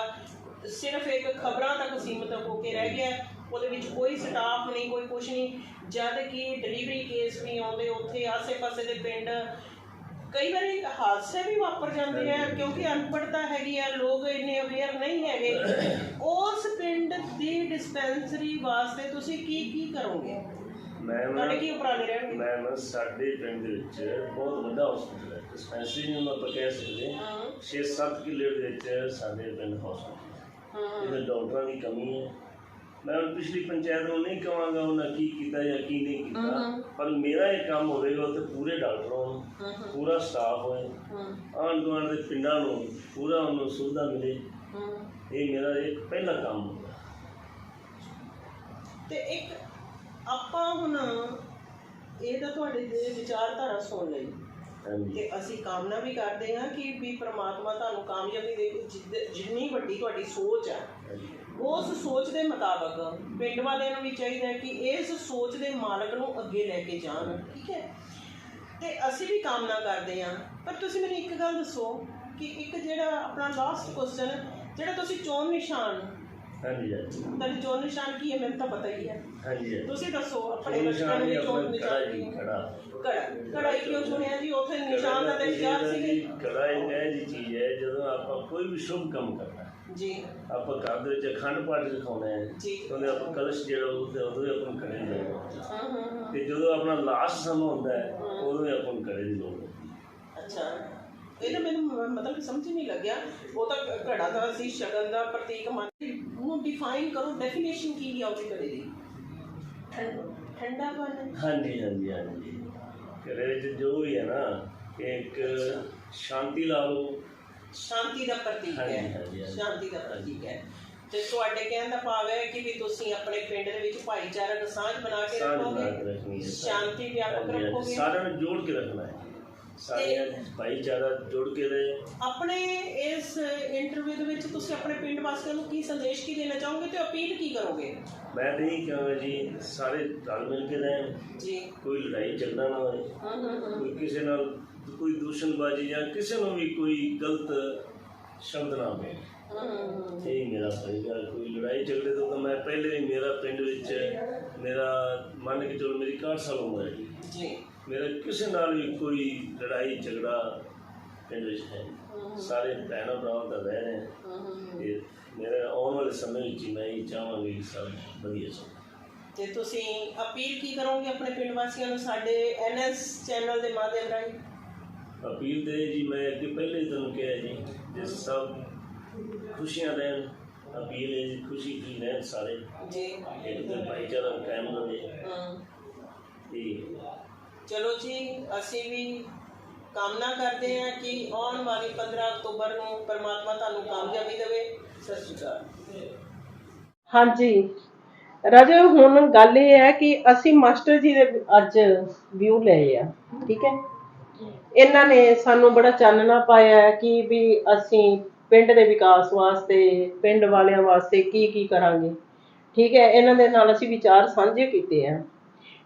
ਸਿਰਫ ਇੱਕ ਖਬਰਾਂ ਤੱਕ ਸੀਮਿਤ ਹੋ ਕੇ ਰਹਿ ਗਿਆ, ਉਹਦੇ ਵਿੱਚ ਕੋਈ ਸਟਾਫ ਨਹੀਂ, ਕੋਈ ਕੁਝ ਨਹੀਂ। ਜਦ ਕਿ ਡਿਲੀਵਰੀ ਕੇਸ ਵੀ ਆਉਂਦੇ, ਉੱਥੇ ਆਸੇ-ਪਾਸੇ ਦੇ ਪਿੰਡ ਕਈ ਵਾਰੀ ਹਾਦਸੇ ਵੀ ਵਾਪਰ ਜਾਂਦੇ ਆ, ਕਿਉਂਕਿ ਅਨਪੜ੍ਹਤਾ ਹੈਗੀ ਆ, ਲੋਕ ਇੰਨੇ ਅਵੇਅਰ ਨਹੀਂ ਹੈਗੇ। ਉਸ ਪਿੰਡ ਦੀ ਡਿਸਪੈਂਸਰੀ ਵਾਸਤੇ ਤੁਸੀਂ ਕੀ ਕੀ ਕਰੋਗੇ? ਮੈਂ ਨਾ ਤੁਹਾਡੇ ਕੀ ਉਪਰਾਲੇ ਰਹਿਣਗੇ? ਮੈਂ ਨਾ ਸਾਡੇ ਪਿੰਡ ਦੇ ਵਿੱਚ ਬਹੁਤ ਵੱਡਾ ਹਸਪੀਟਲ ਹੈ। ਡਿਸਪੈਂਸਰੀ ਨੂੰ ਆਪਾਂ ਕਹਿ ਸਕਦੇ ਹਾਂ। ਹਾਂ। 6-7 ਕਿਲੇ ਦੇ ਵਿੱਚ ਸਾਡੇ ਪਿੰਡ ਹਸਪੀਟਲ ਹਾਂ। ਇਹਦੇ ਡਾਕਟਰਾਂ ਦੀ ਕਮੀ ਹੈ। ਮੈਂ ਹੁਣ ਪਿਛਲੀ ਪੰਚਾਇਤ ਨੂੰ ਨਹੀਂ ਕਹਾਂਗਾ ਉਹਨਾਂ ਕੀ ਕੀਤਾ ਜਾਂ ਕੀ ਨਹੀਂ ਕੀਤਾ ਪਰ ਮੇਰਾ ਇਹ ਕੰਮ ਹੋਵੇਗਾ ਉੱਥੇ ਪੂਰੇ ਡਾਕਟਰ ਹੋਣ ਪੂਰਾ ਸਟਾਫ ਹੋਏ। ਆਂਢ ਗੁਆਂਢ ਦੇ ਪਿੰਡਾਂ ਨੂੰ ਪੂਰਾ ਉਹਨੂੰ ਸੁਵਿਧਾ ਮਿਲੇ। ਇਹ ਮੇਰਾ ਇੱਕ ਪਹਿਲਾ ਕੰਮ ਹੋਗਾ ਤੇ ਇੱਕ ਆਪਾਂ ਹੁਣ ਇਹ ਤਾਂ ਤੁਹਾਡੇ ਦੇ ਵਿਚਾਰਧਾਰਾ ਸੁਣ ਲਈ। ਤੇ ਅਸੀਂ ਕਾਮਨਾ ਵੀ ਕਰਦੇ ਹਾਂ ਕਿ ਵੀ ਪ੍ਰਮਾਤਮਾ ਤੁਹਾਨੂੰ ਕਾਮਯਾਬੀ ਦੇ ਜਿੰਨੀ ਵੱਡੀ ਤੁਹਾਡੀ ਸੋਚ ਹੈ ਉਸ ਸੋਚ ਦੇ ਮੁਤਾਬਕ ਪਿੰਡ ਵਾਲਿਆਂ ਨੂੰ ਵੀ ਚਾਹੀਦਾ ਹੈ ਕਿ ਇਸ ਸੋਚ ਦੇ ਮਾਲਕ ਨੂੰ ਅੱਗੇ ਲੈ ਕੇ ਜਾਣ ਠੀਕ ਹੈ? ਤੇ ਅਸੀਂ ਵੀ ਕਾਮਨਾ ਕਰਦੇ ਹਾਂ। ਪਰ ਤੁਸੀਂ ਮੈਨੂੰ ਇੱਕ ਗੱਲ ਦੱਸੋ ਕਿ ਇੱਕ ਜਿਹੜਾ ਆਪਣਾ ਲਾਸਟ ਕੁਐਸਚਨ ਜਿਹੜਾ ਤੁਸੀਂ ਚੋਣ ਨਿਸ਼ਾਨ ਹਾਂਜੀ ਤੁਹਾਡੀ ਚੋਣ ਨਿਸ਼ਾਨ ਕੀ ਹੈ ਮੈਨੂੰ ਤਾਂ ਪਤਾ ਹੀ ਹੈ। ਹਾਂਜੀ ਤੁਸੀਂ ਦੱਸੋ ਆਪਣੇ ਨਿਸ਼ਾਨ ਦੇ ਚੋਣ ਨਿਸ਼ਾਨ ਕੀ ਹੈ? ਕੜਾ ਕੜਾ ਕੜਾਈ ਕਿਉਂ ਚੁਣਿਆ ਜੀ? ਉੱਥੇ ਨਿਸ਼ਾਨ ਦਾ ਤਾਂ ਵਿਚਾਰ ਸੀਗੇ ਕੜਾ ਇੱਕ ਇਹ ਜੀ ਚੀਜ਼ ਹੈ ਜਦੋਂ ਆਪਾਂ ਕੋਈ ਵੀ ਸ਼ੁਭ ਕੰਮ ਕਰਨਾ ਜੀ। ਆਪਾਂ ਘਰ ਦੇ ਵਿੱਚ ਅਖੰਡ ਪਾਠ ਰਖਾਉਣਾ ਹੈ ਜੀ। ਉਹਦੇ ਆਪਾਂ ਕਲਸ਼ ਜਿਹੜਾ ਉਹਦੇ ਹੀ ਆਪਾਂ ਨੂੰ ਕੜੇ ਦੀ ਹੈ। ਹਾਂ ਤੇ ਜਦੋਂ ਆਪਣਾ ਲਾਸਟ ਸਮਾਂ ਹੁੰਦਾ ਹੈ ਉਦੋਂ ਆਪਾਂ ਨੂੰ ਕੜੇ ਦੀ ਲੋੜ ਅੱਛਾ। ਇਹ ਤਾਂ ਮੈਨੂੰ ਮਤਲਬ ਸਮਝ ਹੀ ਨਹੀਂ ਲੱਗਿਆ। ਉਹ ਤਾਂ ਘੜਾ ਦਾ ਸੀ ਸ਼ਗਨ ਦਾ ਪ੍ਰਤੀਕ ਮੰਨ ਨੂੰ ਡਿਫਾਈਨ ਕਰੋ ਡੈਫੀਨੇਸ਼ਨ ਕੀ ਹੈ ਉਹਦੀ ਘੜੇ ਦੀ? ਠੰ- ਠੰਡਾਪਨ ਹਾਂਜੀ ਹਾਂਜੀ ਹਾਂਜੀ। ਘਰੇ ਵਿੱਚ ਜੋ ਵੀ ਹੈ ਨਾ ਇੱਕ ਸ਼ਾਂਤੀ ਲਾ ਲਓ। ਸ਼ਾਂਤੀ ਦਾ ਪ੍ਰਤੀਕ ਹੈ। ਸ਼ਾਂਤੀ ਦਾ ਪ੍ਰਤੀਕ ਹੈ। ਤੇ ਤੁਹਾਡੇ ਕਹਿਣ ਦਾ ਭਾਵ ਹੈ ਕਿ ਵੀ ਤੁਸੀਂ ਆਪਣੇ ਪਿੰਡ ਦੇ ਵਿੱਚ ਭਾਈਚਾਰਕ ਸਾਂਝ ਬਣਾ ਕੇ ਸਾਂਝ ਬਣਾ ਕੇ ਰੱਖੋਗੇ ਸ਼ਾਂਤੀ ਵਿਆਪਕ ਰੱਖੋਗੇ? ਸਾਰਿਆਂ ਨੂੰ ਜੋੜ ਕੇ ਰੱਖਣਾ ਹੈ। ਸਾਰਿਆਂ ਭਾਈਚਾਰਾ ਜੋੜ ਕੇ ਰਹੇ ਆਪਣੇ ਇਸ ਇੰਟਰਵਿਊ ਦੇ ਵਿੱਚ ਤੁਸੀਂ ਆਪਣੇ ਪਿੰਡ ਵਾਸੀਆਂ ਨੂੰ ਕੀ ਸੰਦੇਸ਼ ਕੀ ਦੇਣਾ ਚਾਹੋਗੇ ਤੇ ਅਪੀਲ ਕੀ ਕਰੋਗੇ? ਮੈਂ ਤਾਂ ਇਹ ਕਹਾਂਗਾ ਜੀ ਸਾਰੇ ਰਲ ਮਿਲ ਕੇ ਰਹਿਣ। ਜੀ। ਕੋਈ ਲੜਾਈ ਝਗੜਾ ਨਾ ਹੋਏ। ਹਾਂ ਹਾਂ ਹਾਂ। ਕੋਈ ਕਿਸੇ ਨਾਲ ਕੋਈ ਦੂਸ਼ਣਬਾਜ਼ੀ ਜਾਂ ਕਿਸੇ ਨੂੰ ਵੀ ਕੋਈ ਗਲਤ ਸ਼ਬਦ ਨਾ ਹੋਵੇ ਹਾਂ, ਹਾਂ, ਹਾਂ। ਇਹ ਮੇਰਾ ਫਰਜ਼ ਕੋਈ ਲੜਾਈ ਝਗੜੇ ਤੋਂ ਤਾਂ ਮੈਂ ਪਹਿਲੇ ਵੀ ਮੇਰਾ ਪਿੰਡ ਵਿੱਚ ਮੇਰਾ ਮੰਨ ਕੇ ਚਲੋ ਮੇਰੀ 61 ਸਾਲ ਉਮਰ ਹੈ। ਜੀ। ਮੇਰਾ ਕਿਸੇ ਨਾਲ ਵੀ ਕੋਈ ਲੜਾਈ ਝਗੜਾ ਪਿੰਡ ਵਿੱਚ ਹੈ। ਸਾਰੇ ਭੈਣਾਂ ਭਰਾਵਾਂ ਦਾ ਰਹਿ ਰਹੇ। ਤੇ ਮੇਰੇ ਆਉਣ ਵਾਲੇ ਸਮੇਂ ਵਿੱਚ ਮੈਂ ਇਹ ਚਾਹਾਂਗਾ ਕਿ ਸਭ ਵਧੀਆ ਸੋ ਤੇ ਤੁਸੀਂ ਅਪੀਲ ਕੀ ਕਰੋਗੇ ਆਪਣੇ ਪਿੰਡ ਵਾਸੀਆਂ ਨੂੰ ਸਾਡੇ ਐਨਐਸ ਚੈਨਲ ਦੇ ਮਾਧਿਅਮ ਰਾਹੀਂ? ਅਪੀਲ ਤੇ ਜੀ ਮੈਂ ਅੱਗੇ ਪਹਿਲੇ ਹੀ ਤੁਹਾਨੂੰ ਕਿਹਾ ਜੀ ਜੇ ਸਭ ਖੁਸ਼ੀਆਂ ਰਹਿਣ ਅਪੀਲ ਹੈ ਜੀ ਖੁਸ਼ੀ ਖੁਸ਼ੀ ਰਹਿਣ ਸਾਰੇ। ਜੀ। ਇੱਕ ਤੇ ਭਾਈਚਾਰਾ ਕਾਇਮ ਰਹੇ। ਹਾਂ। ਤੇ ਚਲੋ ਜੀ, ਅਸੀਂ ਵੀ ਕਾਮਨਾ ਕਰਦੇ ਹਾਂ ਕਿ ਆਉਣ ਵਾਲੀ 15 ਅਕਤੂਬਰ ਨੂੰ ਪਰਮਾਤਮਾ ਤੁਹਾਨੂੰ ਕਾਮਯਾਬੀ ਦੇਵੇ। ਸਤਿ ਸ਼੍ਰੀ ਅਕਾਲ। ਹਾਂਜੀ। ਰਾਜੇ, ਹੁਣ ਗੱਲ ਇਹ ਹੈ ਕਿ ਅਸੀਂ ਮਾਸਟਰ ਜੀ ਦੇ ਅੱਜ ਵਿਊ ਲਏ ਆ, ਠੀਕ ਹੈ? ਇਹਨਾਂ ਨੇ ਸਾਨੂੰ ਬੜਾ ਚਾਨਣਾ ਪਾਇਆ ਹੈ ਕਿ ਵੀ ਅਸੀਂ ਪਿੰਡ ਦੇ ਵਿਕਾਸ ਵਾਸਤੇ, ਪਿੰਡ ਵਾਲਿਆਂ ਵਾਸਤੇ ਕੀ ਕੀ ਕਰਾਂਗੇ, ਠੀਕ ਹੈ? ਇਹਨਾਂ ਦੇ ਨਾਲ ਅਸੀਂ ਵਿਚਾਰ ਸਾਂਝੇ ਕੀਤੇ ਆ।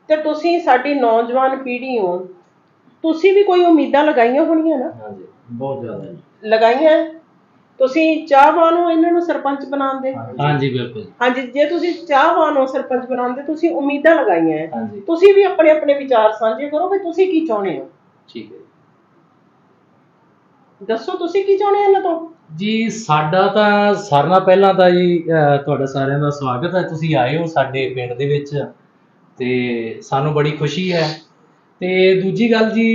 ਤੇ ਤੁਸੀਂ ਸਾਡੀ ਨੌਜਵਾਨ ਪੀੜ੍ਹੀ ਹੋ ਤੁਸੀਂ ਵੀ ਕੋਈ ਉਮੀਦਾਂ ਲਗਾਈਆਂ ਹੋਣੀਆਂ ਨਾ? ਹਾਂਜੀ ਬਹੁਤ ਜ਼ਿਆਦਾ ਲਗਾਈਆਂ? ਹੈ? ਤੁਸੀਂ ਚਾਹਵਾਨ ਹੋ ਇਹਨਾਂ ਨੂੰ ਸਰਪੰਚ ਬਣਾਉਣ ਦੇ? ਹਾਂਜੀ। ਬਿਲਕੁਲ। ਹਾਂਜੀ ਜੇ ਤੁਸੀਂ ਚਾਹਵਾਨ ਹੋ ਸਰਪੰਚ ਬਣਾਉਣ ਦੇ ਤੁਸੀਂ ਉਮੀਦਾਂ ਲਗਾਈਆਂ ਹੈ ਹਾਂਜੀ। ਤੁਸੀਂ ਵੀ ਆਪਣੇ ਆਪਣੇ ਵਿਚਾਰ ਸਾਂਝੇ ਕਰੋ ਵੀ ਤੁਸੀਂ ਕੀ ਚਾਹੁੰਦੇ ਹੋ। ਠੀਕ ਹੈ। ਦੱਸੋ ਤੁਸੀਂ ਕੀ ਚਾਹੁੰਦੇ ਹੋ ਇਹਨਾਂ ਤੋਂ? ਜੀ ਸਾਡਾ ਤਾਂ ਸਾਰਿਆਂ ਨਾਲ ਪਹਿਲਾਂ ਤਾਂ ਜੀ ਅਹ, ਤੁਹਾਡਾ ਸਾਰਿਆਂ ਦਾ ਸਵਾਗਤ ਹੈ। ਤੁਸੀਂ ਆਏ ਹੋ ਸਾਡੇ ਪਿੰਡ ਦੇ ਵਿੱਚ। ਤੇ ਸਾਨੂੰ ਬੜੀ ਖੁਸ਼ੀ ਹੈ। ਤੇ ਦੂਜੀ ਗੱਲ ਜੀ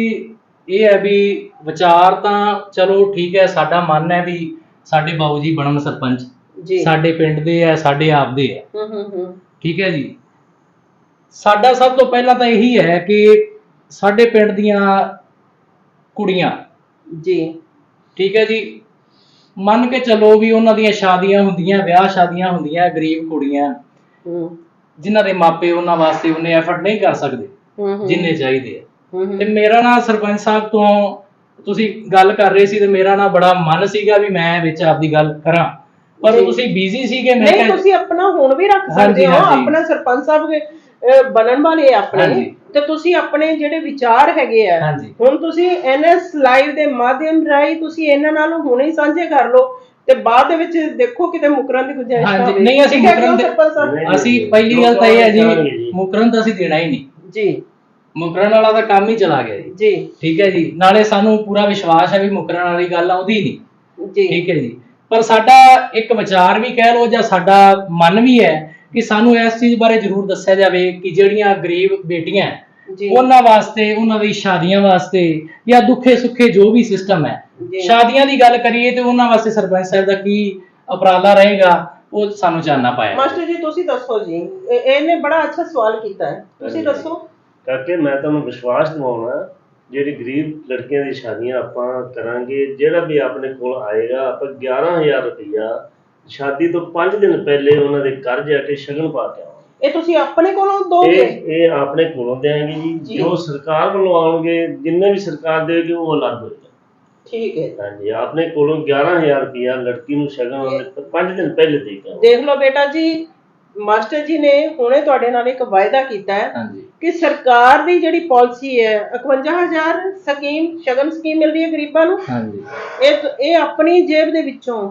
ਇਹ ਹੈ ਵੀ ਵਿਚਾਰ ਤਾਂ ਚਲੋ ਠੀਕ ਹੈ ਸਾਡਾ ਮਨ ਹੈ ਵੀ ਸਾਡੇ ਬਾਊ ਜੀ ਬਣਨ ਸਰਪੰਚ। ਜੀ। ਸਾਡੇ ਪਿੰਡ ਦੇ ਹੈ ਸਾਡੇ ਆਪ ਦੇ ਹੈ। ਹੂੰ ਹੂੰ ਹੂੰ। ਠੀਕ ਹੈ ਜੀ। ਸਾਡਾ ਸਭ ਤੋਂ ਪਹਿਲਾਂ ਤਾਂ ਇਹੀ ਹੈ ਕਿ ਸਾਡੇ ਪਿੰਡ ਦੀਆਂ ਕੁੜੀਆਂ। ਜੀ। ਠੀਕ ਹੈ ਜੀ। ਮੰਨ ਕੇ ਚੱਲੋ ਵੀ ਉਹਨਾਂ ਦੀਆਂ ਸ਼ਾਦੀਆਂ ਹੁੰਦੀਆਂ ਵਿਆਹ ਸ਼ਾਦੀਆਂ ਹੁੰਦੀਆਂ ਗਰੀਬ ਕੁੜੀਆਂ। ਹੂੰ। ਜਿਨ੍ਹਾਂ ਦੇ ਮਾਪੇ ਉਹਨਾਂ ਵਾਸਤੇ ਉਹਨੇ ਐਫਰਟ ਨਹੀਂ ਕਰ ਸਕਦੇ ਜਿੰਨੇ ਚਾਹੀਦੇ ਆ। ਤੇ ਮੇਰਾ ਨਾ ਸਰਪੰਚ ਸਾਹਿਬ ਤੋਂ ਤੁਸੀਂ ਗੱਲ ਕਰ ਰਹੇ ਸੀ ਤੇ ਮੇਰਾ ਨਾ ਬੜਾ ਮਨ ਸੀਗਾ ਵੀ ਮੈਂ ਵਿੱਚ ਆਪਦੀ ਗੱਲ ਕਰਾਂ। ਪਰ ਤੁਸੀਂ ਬਿਜ਼ੀ ਸੀਗੇ ਮੈਂ ਨਹੀਂ ਤੁਸੀਂ ਆਪਣਾ ਹੁਣ ਵੀ ਰੱਖ ਸਕਦੇ ਹੋ। ਆਪਣਾ ਸਰਪੰਚ ਸਾਹਿਬ ਬਣਨ ਵਾਲੇ ਆਪਣੇ। ਤੇ ਤੁਸੀਂ ਆਪਣੇ ਜਿਹੜੇ ਵਿਚਾਰ ਹੈਗੇ ਆ ਹੁਣ ਤੁਸੀਂ ਐਨਐਸ ਲਾਈਵ ਦੇ ਮਾਧਿਅਮ ਰਾਹੀਂ ਤੁਸੀਂ ਇਹਨਾਂ ਨਾਲ ਹੁਣੇ ਹੀ ਸਾਂਝੇ ਕਰ ਲਓ। ਤੇ ਬਾਅਦ ਦੇ ਵਿੱਚ ਦੇਖੋ ਕਿਤੇ ਮੁਕਰਨ ਦੀ ਗੁੰਜਾਇਸ਼ ਨਾ ਹਾਂਜੀ, ਹੋਵੇ। ਨਹੀਂ, ਅਸੀਂ ਠੀਕ ਹੈ, ਮੁਕਰਨ ਸਰਪੰਚ ਸਾਹਿਬ? ਨਹੀਂ, ਅਸੀਂ ਪਹਿਲੀ ਗੱਲ ਤਾਂ ਇਹ ਹੈ ਜੀ ਜੀ। ਮੁਕਰਨ ਤਾਂ ਅਸੀਂ ਦੇਣਾ ਹੀ ਨਹੀਂ। ਜੀ। ਮੁਕਰਨ ਵਾਲਾ ਤਾਂ ਕੰਮ ਹੀ ਚਲਾ ਗਿਆ ਜੀ। ਜੀ। ਠੀਕ ਹੈ ਜੀ। ਨਾਲੇ ਸਾਨੂੰ ਪੂਰਾ ਵਿਸ਼ਵਾਸ ਹੈ ਵੀ ਮੁਕਰਨ ਵਾਲੀ ਗੱਲ ਆਉਂਦੀ ਨਹੀਂ। ਜੀ। ਠੀਕ ਹੈ ਜੀ। ਪਰ ਸਾਡਾ ਇੱਕ ਵਿਚਾਰ ਵੀ ਕਹਿ ਲਓ ਜਾਂ ਸਾਡਾ ਮਨ ਵੀ ਹੈ ਕਿ ਸਾਨੂੰ ਇਸ ਚੀਜ਼ ਬਾਰੇ ਜ਼ਰੂਰ ਦੱਸਿਆ ਜਾਵੇ ਕਿ ਜਿਹੜੀਆਂ ਗਰੀਬ ਬੇਟੀਆਂ ਹੈ, ਜੀ। ਉਹਨਾਂ ਵਾਸਤੇ ਉਹਨਾਂ ਦੀ ਸ਼ਾਦੀਆਂ ਵਾਸਤੇ ਜਾਂ ਦੁੱਖੇ ਸੁੱਖੇ ਜੋ ਵੀ ਸਿਸਟਮ ਹੈ। ਜੀ। ਸ਼ਾਦੀਆਂ ਦੀ ਗੱਲ ਕਰੀਏ ਤੇ ਉਹਨਾਂ ਵਾਸਤੇ ਸਰਪੰਚ ਸਾਹਿਬ ਦਾ ਕੀ ਉਪਰਾਲਾ ਰਹੇਗਾ ਉਹ ਸਾਨੂੰ ਜਾਨਣਾ ਪਾਇਆ। ਮਾਸਟਰ ਜੀ ਤੁਸੀਂ ਦੱਸੋ ਜੀ ਇਹ- ਇਹਨੇ ਬੜਾ ਅੱਛਾ ਸਵਾਲ ਕੀਤਾ ਹੈ। ਤੁਸੀਂ ਹਾਂਜੀ। ਦੱਸੋ। ਕਰਕੇ ਮੈਂ ਤੁਹਾਨੂੰ ਵਿਸ਼ਵਾਸ ਦਿਵਾਉਣਾ ਜਿਹੜੀ ਗਰੀਬ ਲੜਕੀਆਂ ਦੀ ਸ਼ਾਦੀਆਂ ਆਪਾਂ ਕਰਾਂਗੇ ਜਿਹੜਾ ਵੀ ਆਪਣੇ ਕੋਲ ਆਏਗਾ ਆਪਾਂ 11000 ਰੁਪਇਆ ਸ਼ਾਦੀ ਤੋਂ 5 ਦਿਨ ਪਹਿਲੇ ਉਹਨਾਂ ਦੇ ਘਰ ਜਾ ਕੇ ਸ਼ਗਨ ਪਾ ਕੇ ਆਵਾਂਗੇ। ਇਹ ਤੁਸੀਂ ਆਪਣੇ ਕੋਲੋਂ ਦੋਗੇ? ਇਹ ਇਹ ਆਪਣੇ ਕੋਲੋਂ ਦੇਾਂਗੇ ਜੀ। ਜੀ। ਜੋ ਸਰਕਾਰ ਵੱਲੋਂ ਆਉਣਗੇ ਜਿੰਨੇ ਵੀ ਸਰਕਾਰ ਦੇਵੇਗੀ ਉਹ ਅਲੱਗ ਹੋਏਗਾ ਠੀਕ ਹੈ। ਹਾਂਜੀ ਆਪਣੇ ਕੋਲੋਂ 11000 ਰੁਪਇਆ ਲੜਕੀ ਨੂੰ ਸ਼ਗਨ 5 ਦਿਨ ਪਹਿਲੇ ਦੇ ਕੇ ਆਵਾਂਗੇ। ਦੇਖ ਲਓ ਬੇਟਾ ਜੀ ਮਾਸਟਰ ਜੀ ਨੇ ਹੁਣੇ ਤੁਹਾਡੇ ਨਾਲ ਇੱਕ ਵਾਅਦਾ ਕੀਤਾ ਹੈ ਹਾਂਜੀ। ਕਿ ਸਰਕਾਰ ਦੀ ਜਿਹੜੀ ਪਾਲਿਸੀ ਹੈ 51000 ਸਕੀਮ ਸ਼ਗਨ ਸਕੀਮ ਮਿਲਦੀ ਹੈ ਗਰੀਬਾਂ ਨੂੰ। ਹਾਂਜੀ। ਇਹ ਇਹ ਆਪਣੀ ਜੇਬ ਦੇ ਵਿੱਚੋਂ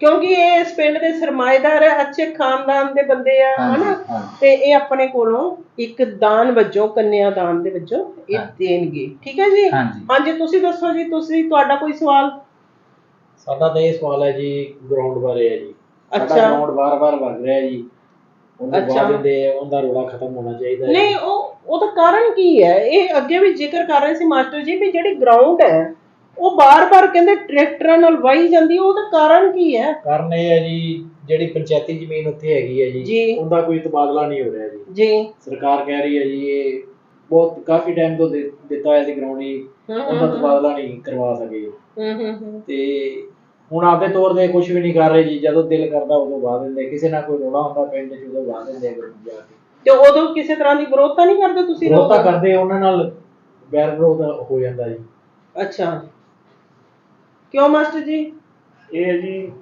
ਕਿਉਂਕਿ ਇਹ ਇਸ ਪਿੰਡ ਦੇ ਸਰਮਾਏਦਾਰ ਹੈ ਅੱਛੇ ਖਾਨਦਾਨ ਦੇ ਬੰਦੇ ਆ ਹਾਂਜੀ, ਹਨਾ? ਹਾਂਜੀ। ਤੇ ਇਹ ਆਪਣੇ ਕੋਲੋਂ ਇੱਕ ਦਾਨ ਵਜੋਂ ਕੰਨਿਆ ਦਾਨ ਦੇ ਵਜੋਂ ਇਹ। ਦੇਣਗੇ। ਠੀਕ ਹੈ ਜੀ? ਹਾਂਜੀ। ਹਾਂਜੀ ਤੁਸੀਂ ਦੱਸੋ ਜੀ ਤੁਸੀਂ ਤੁਹਾਡਾ ਕੋਈ ਸਵਾਲ? ਸਾਡਾ ਤਾਂ ਇਹ ਸਵਾਲ ਹੈ ਜੀ ਗਰਾਊਂਡ ਬਾਰੇ ਹੈ ਜੀ। ਸਾਡਾ ਅੱਛਾ। ਗਰਾਊਂਡ ਵਾਰ-ਵਾਰ ਵਗ ਰਿਹਾ ਜੀ। ਉਹਨੂੰ ਅੱਛਾ। ਬਾਅਦ ਆ ਉਹਦਾ ਰੋਲਾ ਖਤਮ ਹੋਣਾ ਚਾਹੀਦਾ ਹੈ। ਨਹੀਂ ਉਹ ਉਹਦਾ ਕਾਰਨ ਕੀ ਹੈ? ਇਹ ਅੱਗੇ ਵੀ ਜ਼ਿਕਰ ਕਰ ਰਹੇ ਸੀ ਮਾਸਟਰ ਜੀ ਵੀ ਜਿਹੜੀ ਗਰਾਊਂਡ ਹੈ ਉਹ ਬਾਰ-ਬਾਰ ਕਹਿੰਦੇ ਟਰੈਕਟਰਾਂ ਨਾਲ ਵਾਹੀ ਜਾਂਦੀ ਹੈ ਉਹਦਾ ਕਾਰਨ ਕੀ ਹੈ? ਕਾਰਨ ਇਹ ਹੈ ਜੀ ਜਿਹੜੀ ਪੰਚਾਇਤੀ ਜ਼ਮੀਨ ਉੱਥੇ ਹੈਗੀ ਹੈ ਜੀ। ਜੀ। ਉਹਦਾ ਕੋਈ ਤਬਾਦਲਾ ਨਹੀਂ ਹੋ ਰਿਹਾ ਜੀ। ਜੀ। ਸਰਕਾਰ ਕਹਿ ਰਹੀ ਹੈ ਜੀ ਇਹ ਬਹੁਤ ਕਾਫੀ ਟਾਈਮ ਤੋਂ ਦੇ- ਦਿੱਤਾ ਹੋਇਆ ਸੀ ਹਮ, ਉਹਦਾ ਹਮ, ਤਬਾਦਲਾ ਨਹੀਂ ਕਰਵਾ ਸਕੇ। ਹਮ ਹਮ ਹਮ ਤੇ ਹੁਣ ਆਪਦੇ ਤੌਰ ਤੇ ਕੁਝ ਵੀ ਨਹੀਂ ਕਰ ਰਹੇ ਜੀ ਜਦੋਂ ਦਿਲ ਕਰਦਾ ਉਦੋਂ ਵਾਹ ਦਿੰਦੇ ਕਿਸੇ ਨਾਲ ਕੋਈ ਰੋਲਾ ਹੁੰਦਾ ਪਿੰਡ 'ਚ ਉਦੋਂ ਵਾਹ ਦਿੰਦੇ ਜਾ ਕੇ। ਤੇ ਉਦੋਂ ਕਿਸੇ ਤਰ੍ਹਾਂ ਦੀ ਵਿਰੋਧਤਾ ਨਹੀਂ ਕਰਦੇ ਤੁਸੀਂ ਵਿਰੋਧ ਤਾਂ ਲੋਕ? ਕਰਦੇ ਉਹਨਾਂ ਨਾਲ ਬੈਰ ਵਿਰੋਧ ਹੋ ਜਾਂਦਾ ਜੀ। ਅੱਛਾ। ਕਿਉਂ ਮਾਸਟਰ ਜੀ? ਇਹ ਹੈ ਜੀ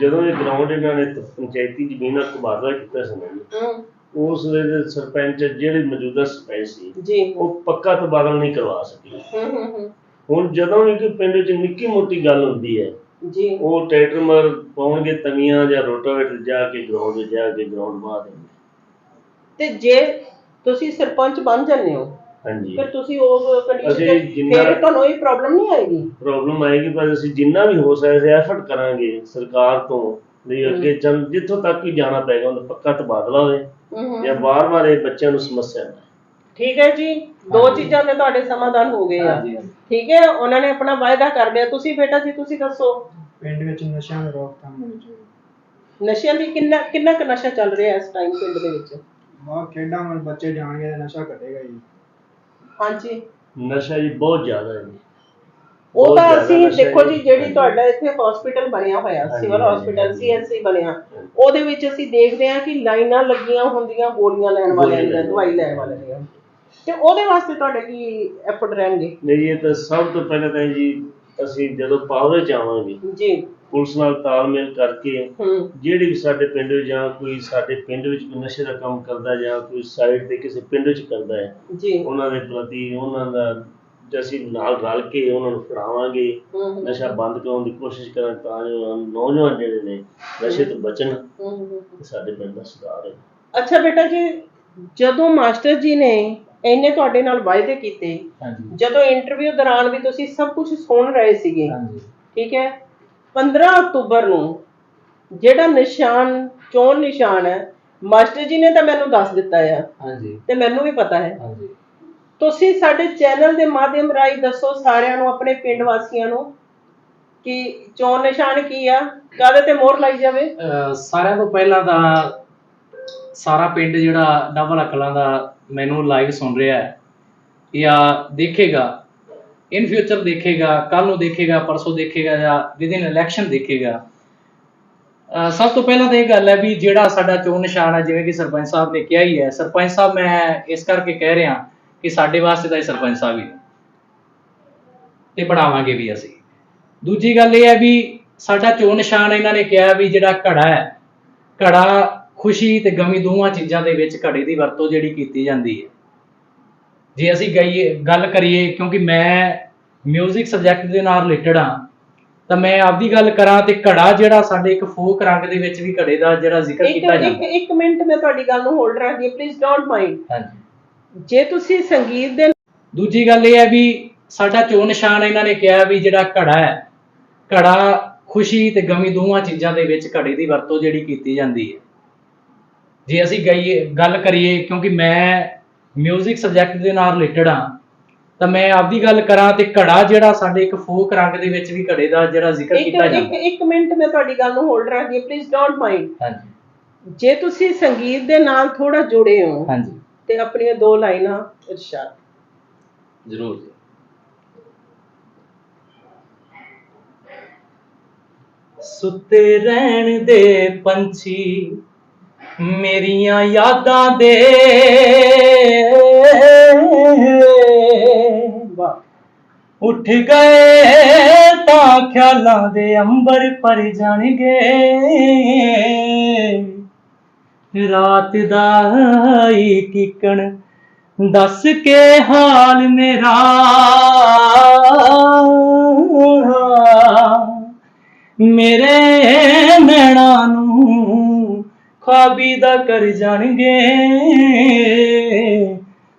ਜਦੋਂ ਇਹ ਗਰਾਊਂਡ ਇਹਨਾਂ ਨੇ ਤ- ਪੰਚਾਇਤੀ ਜ਼ਮੀਨ ਦਾ ਤਬਾਦਲਾ ਕੀਤਾ ਸੀ ਨਾ ਜੀ ਹਮ, ਉਸ ਵੇਲੇ ਦੇ ਸਰਪੰਚ ਜਿਹੜੇ ਮੌਜੂਦਾ ਸਰਪੰਚ ਸੀ ਜੀ। ਉਹ ਪੱਕਾ ਤਬਾਦਲਾ ਨਹੀਂ ਕਰਵਾ ਸਕੇ। ਹਮ ਹਮ ਹਮ, ਹੁਣ ਜਦੋਂ ਵੀ ਕੋਈ ਪਿੰਡ 'ਚ ਨਿੱਕੀ ਮੋਟੀ ਗੱਲ ਹੁੰਦੀ ਹੈ ਜੀ। ਉਹ ਟਰੈਕਟਰ ਮਰ ਪਾਉਣਗੇ ਤਵੀਆਂ ਜਾਂ ਰੋਟਾਵੇਟਰ ਜਾ ਕੇ ਗਰਾਊਂਡ ਜਾ ਕੇ ਗਰਾਊਂਡ ਦੇਣਗੇ। ਤੇ ਜੇ ਤੁਸੀਂ ਸਰਪੰਚ ਬਣ ਜਾਂਦੇ ਹੋ ਹਾਂਜੀ। ਫਿਰ ਤੁਸੀਂ ਉਸ ਕੰਡੀਸ਼ਨ ਅਸੀਂ ਜਿੰਨਾ- ਫਿਰ ਤੁਹਾਨੂੰ ਇਹ ਪ੍ਰੋਬਲਮ ਨਹੀਂ ਆਏਗੀ? ਪ੍ਰੋਬਲਮ ਆਏਗੀ ਪਰ ਅਸੀਂ ਜਿੰਨਾ ਵੀ ਹੋ ਸਕਦਾ ਐਫਰਟ ਕਰਾਂਗੇ ਸਰਕਾਰ ਤੋਂ ਵੀ ਅੱਗੇ ਚੱਲ ਜਿੱਥੋਂ ਤੱਕ ਵੀ ਜਾਣਾ ਪਏਗਾ ਉਹਦਾ ਪੱਕਾ ਤਬਾਦਲਾ ਹੋਵੇ ਹਮ ਹਮ। ਜਾਂ ਵਾਰ-ਵਾਰ ਇਹ ਬੱਚਿਆਂ ਨੂੰ ਸਮੱਸਿਆ ਨਾ। ਠੀਕ ਹੈ ਜੀ। ਦੋ ਚੀਜ਼ਾਂ ਤੇ ਤੁਹਾਡੇ ਸਮਾਧਾਨ ਹੋ ਗਏ ਆ। ਹਾਂਜੀ, ਹਾਂਜੀ। ਠੀਕ ਹੈ ਉਹਨਾਂ ਨੇ ਆਪਣਾ ਵਾਅਦਾ ਕਰ ਲਿਆ। ਤੁਸੀਂ ਬੇਟਾ ਜੀ ਤੁਸੀਂ ਦੱਸੋ। ਪਿੰਡ ਵਿੱਚ ਨਸ਼ਿਆਂ ਦੀ ਰੋਕਥਾਮ ਹੋਣੀ ਚਾਹੀਦੀ ਨਸ਼ਿਆਂ ਦੀ ਕਿੰਨਾ ਕਿੰਨਾ ਕੁ ਨਸ਼ਾ ਚੱਲ ਰਿਹਾ ਇਸ ਟਾਈਮ ਪਿੰਡ ਦੇ ਵਿੱਚ? ਬਹੁਤ ਖੇਡਾਂ ਵੱਲ ਬੱਚੇ ਜਾਣਗੇ ਤਾਂ ਨਸ਼ਾ ਘਟੇਗਾ ਜੀ ਹਾਂਜੀ ਨਸ਼ਾ ਜੀ ਬਹੁਤ ਜ਼ਿਆਦਾ ਹੈ ਜੀ ਉਹ ਬਹੁਤ ਤਾਂ ਜ਼ਿਆਦਾ ਅਸੀਂ ਨਸ਼ਾ ਦੇਖੋ ਜੀ। ਜਿਹੜੀ। ਤੁਹਾਡਾ ਇੱਥੇ ਹਸਪੀਟਲ ਬਣਿਆ ਹੋਇਆ ਹਾਂਜੀ, ਸਿਵਲ ਹਾਂਜੀ, ਹਸਪੀਟਲ ਹਾਂਜੀ। ਸੀਐਨਸੀ ਬਣਿਆ ਉਹਦੇ ਵਿੱਚ ਅਸੀਂ ਦੇਖਦੇ ਹਾਂ ਕਿ ਲਾਈਨਾਂ ਲੱਗੀਆਂ ਹੁੰਦੀਆਂ ਗੋਲੀਆਂ ਲੈਣ ਵਾਲਿਆਂ ਦੀਆਂ ਦਵਾਈ ਲੈਣ ਵਾਲਿਆਂ ਦੀਆਂ ਤੇ ਉਹਦੇ ਵਾਸਤੇ ਤੁਹਾਡੇ ਕੀ ਐਫਰਟ ਰਹਿਣਗੇ ਨਹੀਂ ਇਹ ਤਾਂ ਸਭ ਤੋਂ ਪਹਿਲਾਂ ਤਾਂ ਜੀ ਅਸੀਂ ਜਦੋਂ ਪਾਵਰ ਚ ਆਵਾਂਗੇ ਜੀ ਪੁਲਿਸ ਨਾਲ ਤਾਲਮੇਲ ਕਰਕੇ ਹੂੰ। ਜਿਹੜੀ ਵੀ ਸਾਡੇ ਪਿੰਡ ਵਿੱਚ ਜਾਂ ਕੋਈ ਸਾਡੇ ਪਿੰਡ ਵਿੱਚ ਕੋਈ ਨਸ਼ੇ ਦਾ ਕੰਮ ਕਰਦਾ ਜਾਂ ਕੋਈ ਸਾਈਡ ਤੇ ਕਿਸੇ ਪਿੰਡ ਵਿੱਚ ਕਰਦਾ ਹੈ ਜੀ। ਉਹਨਾਂ ਦੇ ਪ੍ਰਤੀ ਉਹਨਾਂ ਦਾ ਜੇ ਅਸੀਂ ਨਾਲ ਰਲ ਕੇ ਉਹਨਾਂ ਨੂੰ ਫੜਾਵਾਂਗੇ ਹੂੰ। ਹੂੰ, ਨਸ਼ਾ ਬੰਦ ਕਰਾਉਣ ਦੀ ਕੋਸ਼ਿਸ਼ ਕਰਾਂ ਤਾਂ ਜੋ ਨੌਜਵਾਨ ਜਿਹੜੇ ਨੇ ਨਸ਼ੇ ਤੋਂ ਬਚਣ। ਹੂੰ, ਹੂੰ, ਹੂੰ। ਤੇ ਸਾਡੇ ਪਿੰਡ ਦਾ ਸੁਧਾਰ ਹੋਵੇ। ਅੱਛਾ ਬੇਟਾ ਜੀ ਜਦੋਂ ਮਾਸਟਰ ਜੀ ਨੇ ਇੰਨੇ ਤੁਹਾਡੇ ਨਾਲ ਵਾਅਦੇ ਕੀਤੇ ਹਾਂਜੀ। ਜਦੋਂ ਇੰਟਰਵਿਊ ਦੌਰਾਨ ਵੀ ਤੁਸੀਂ ਸਭ ਕੁਝ ਸੁਣ ਰਹੇ ਸੀਗੇ ਹਾਂਜੀ। ਠੀਕ ਹੈ? 15 ਅਕਤੂਬਰ ਨੂੰ ਜਿਹੜਾ ਨਿਸ਼ਾਨ ਚੋਣ ਨਿਸ਼ਾਨ ਹੈ ਮਾਸਟਰ ਜੀ ਨੇ ਤਾਂ ਮੈਨੂੰ ਦੱਸ ਦਿੱਤਾ ਆ। ਹਾਂਜੀ। ਤੇ ਮੈਨੂੰ ਵੀ ਪਤਾ ਹੈ। ਹਾਂਜੀ। ਤੁਸੀਂ ਸਾਡੇ ਚੈਨਲ ਦੇ ਮਾਧਿਅਮ ਰਾਹੀਂ ਦੱਸੋ ਸਾਰਿਆਂ ਨੂੰ ਆਪਣੇ ਪਿੰਡ ਵਾਸੀਆਂ ਨੂੰ ਕਿ ਚੋਣ ਨਿਸ਼ਾਨ ਕੀ ਆ ਕਾਹਦੇ ਤੇ ਮੋਹਰ ਲਾਈ ਜਾਵੇ? ਅਹ ਸਾਰਿਆਂ ਤੋਂ ਪਹਿਲਾਂ ਤਾਂ ਸਾਰਾ ਪਿੰਡ ਜਿਹੜਾ ਡਬਲ ਅਕਲਾਂ ਦਾ ਮੈਨੂੰ ਲਾਈਵ ਸੁਣ ਰਿਹਾ ਹੈ। ਜਾਂ ਦੇਖੇਗਾ ਇਨ ਫਿਊਚਰ ਦੇਖੇਗਾ ਕੱਲ ਨੂੰ ਦੇਖੇਗਾ, ਪਰਸੋਂ ਦੇਖੇਗਾ ਜਾਂ ਵਿਦਿਨ ਇਲੈਕਸ਼ਨ ਦੇਖੇਗਾ। ਸਭ ਤੋਂ ਪਹਿਲਾਂ ਤਾਂ ਇਹ ਗੱਲ ਹੈ ਵੀ ਜਿਹੜਾ ਸਾਡਾ ਚੋਣ ਨਿਸ਼ਾਨ ਹੈ, ਜਿਵੇਂ ਕਿ ਸਰਪੰਚ ਸਾਹਿਬ ਨੇ ਕਿਹਾ ਹੀ ਹੈ, ਸਰਪੰਚ ਸਾਹਿਬ ਮੈਂ ਇਸ ਕਰਕੇ ਕਹਿ ਰਿਹਾ ਕਿ ਸਾਡੇ ਵਾਸਤੇ ਤਾਂ ਇਹ ਸਰਪੰਚ ਸਾਹਿਬ ਹੀ ਤੇ ਬਣਾਵਾਂਗੇ ਵੀ ਅਸੀਂ। ਦੂਜੀ ਗੱਲ ਇਹ ਹੈ ਵੀ ਸਾਡਾ ਚੋਣ ਨਿਸ਼ਾਨ ਇਹਨਾਂ ਨੇ ਕਿਹਾ ਵੀ ਜਿਹੜਾ ਘੜਾ ਹੈ, ਘੜਾ ਖੁਸ਼ੀ ਤੇ ਗਮੀ ਦੋਵਾਂ ਚੀਜ਼ਾਂ ਦੇ ਵਿੱਚ ਘੜੇ ਦੀ ਵਰਤੋਂ ਜਿਹੜੀ ਕੀਤੀ ਜਾਂਦੀ ਹੈ। ਜੇ ਅਸੀਂ ਗਈਏ ਗੱਲ ਕਰੀਏ ਕਿਉਂਕਿ ਮੈਂ 뮤직 ਸਬਜੈਕਟ ਦੇ ਨਾਲ ਰਿਲੇਟਡ ਹਾਂ ਤਾਂ ਮੈਂ ਆਪਦੀ ਗੱਲ ਕਰਾਂ ਤੇ ਘੜਾ ਜਿਹੜਾ ਸਾਡੇ ਇੱਕ ਫੋਕ ਰੰਗ ਦੇ ਵਿੱਚ ਵੀ ਘੜੇ ਦਾ ਜਿਹੜਾ ਜ਼ਿਕਰ ਕੀਤਾ ਇੱਕ ਜਾਂਦਾ। ਇੱਕ ਮਿੰਟ ਮੈਂ ਤੁਹਾਡੀ ਗੱਲ ਨੂੰ ਹੋਲਡ ਰੱਖਦੀ ਪਲੀਜ਼ ਡੋਂਟ ਮਾਈਂਡ ਹਾਂਜੀ। ਜੇ ਤੁਸੀਂ ਸੰਗੀਤ ਦੇ ਦੂਜੀ ਗੱਲ ਇਹ ਹੈ ਵੀ ਸਾਡਾ ਚੋਣ ਨਿਸ਼ਾਨ ਇਹਨਾਂ ਨੇ ਕਿਹਾ ਵੀ ਜਿਹੜਾ ਘੜਾ ਹੈ ਘੜਾ ਖੁਸ਼ੀ ਤੇ ਗਮੀ ਦੋਵਾਂ ਚੀਜ਼ਾਂ ਦੇ ਵਿੱਚ ਘੜੇ ਦੀ ਵਰਤੋਂ ਜਿਹੜੀ ਕੀਤੀ ਜਾਂਦੀ ਹੈ। ਜੇ ਅਸੀਂ ਗਈਏ ਗੱਲ ਕਰੀਏ ਕਿਉਂਕਿ ਮੈਂ 뮤직 ਸਬਜੈਕਟ ਦੇ ਨਾਲ ਰਿਲੇਟਡ ਹਾਂ ਤਾਂ ਮੈਂ ਆਪਦੀ ਗੱਲ ਕਰਾਂ ਤੇ ਘੜਾ ਜਿਹੜਾ ਸਾਡੇ ਇੱਕ ਫੋਕ ਰੰਗ ਦੇ ਵਿੱਚ ਵੀ ਘੜੇ ਦਾ ਜਿਹੜਾ ਜ਼ਿਕਰ ਇੱਕ ਕੀਤਾ ਇੱਕ ਜਾਂਦਾ। ਇੱਕ ਮਿੰਟ ਮੈਂ ਤੁਹਾਡੀ ਗੱਲ ਨੂੰ ਹੋਲਡ ਰੱਖਦੀ ਪਲੀਜ਼ ਡੋਂਟ ਮਾਈਂਡ ਹਾਂਜੀ। ਜੇ ਤੁਸੀਂ ਸੰਗੀਤ ਦੇ ਨਾਲ ਥੋੜਾ ਜੁੜੇ ਹੋ ਹਾਂਜੀ। ਤੇ ਆਪਣੀਆਂ ਦੋ ਲਾਈਨਾਂ ਇਰਸ਼ਾਦ। ਜ਼ਰੂਰ। ਜੀ ਸੁੱਤੇ ਰਹਿਣ ਦੇ ਪੰਛੀ ਮੇਰੀਆਂ ਯਾਦਾਂ ਦੇ। ਉੱਠ ਗਏ ਤਾਂ ਖਿਆਲਾਂ ਦੇ ਅੰਬਰ ਪਰ ਜਾਣਗੇ। ਰਾਤ ਦਾ ਹੀ ਕਿਕਣ ਦੱਸ ਕੇ ਹਾਲ ਮੇਰਾ। ਮੇਰੇ ਨੈਣਾ ਨੂੰ ਖਾਬੀ ਦਾ ਕਰ ਜਾਣਗੇ।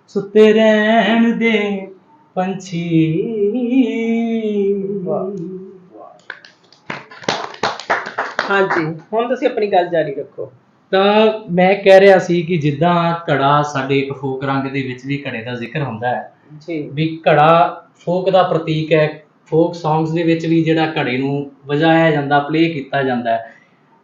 ਸੁੱਤੇ ਰਹਿਣ ਦੇ ਪੰਛੀ। ਹਾਂਜੀ ਹੁਣ ਤੁਸੀਂ ਆਪਣੀ ਗੱਲ ਜਾਰੀ ਰੱਖੋ। ਤਾਂ ਮੈਂ ਕਹਿ ਰਿਹਾ ਸੀ ਕਿ ਜਿੱਦਾਂ ਘੜਾ ਸਾਡੇ ਇੱਕ ਫੋਕ ਰੰਗ ਦੇ ਵਿੱਚ ਵੀ ਘੜੇ ਦਾ ਜ਼ਿਕਰ ਹੁੰਦਾ ਹੈ। ਜੀ। ਵੀ ਘੜਾ ਫੋਕ ਦਾ ਪ੍ਰਤੀਕ ਹੈ। ਫੋਕ ਸੌਂਗਸ ਦੇ ਵਿੱਚ ਵੀ ਜਿਹੜਾ ਘੜੇ ਨੂੰ ਵਜਾਇਆ ਜਾਂਦਾ ਪਲੇ ਕੀਤਾ ਜਾਂਦਾ ਹੈ।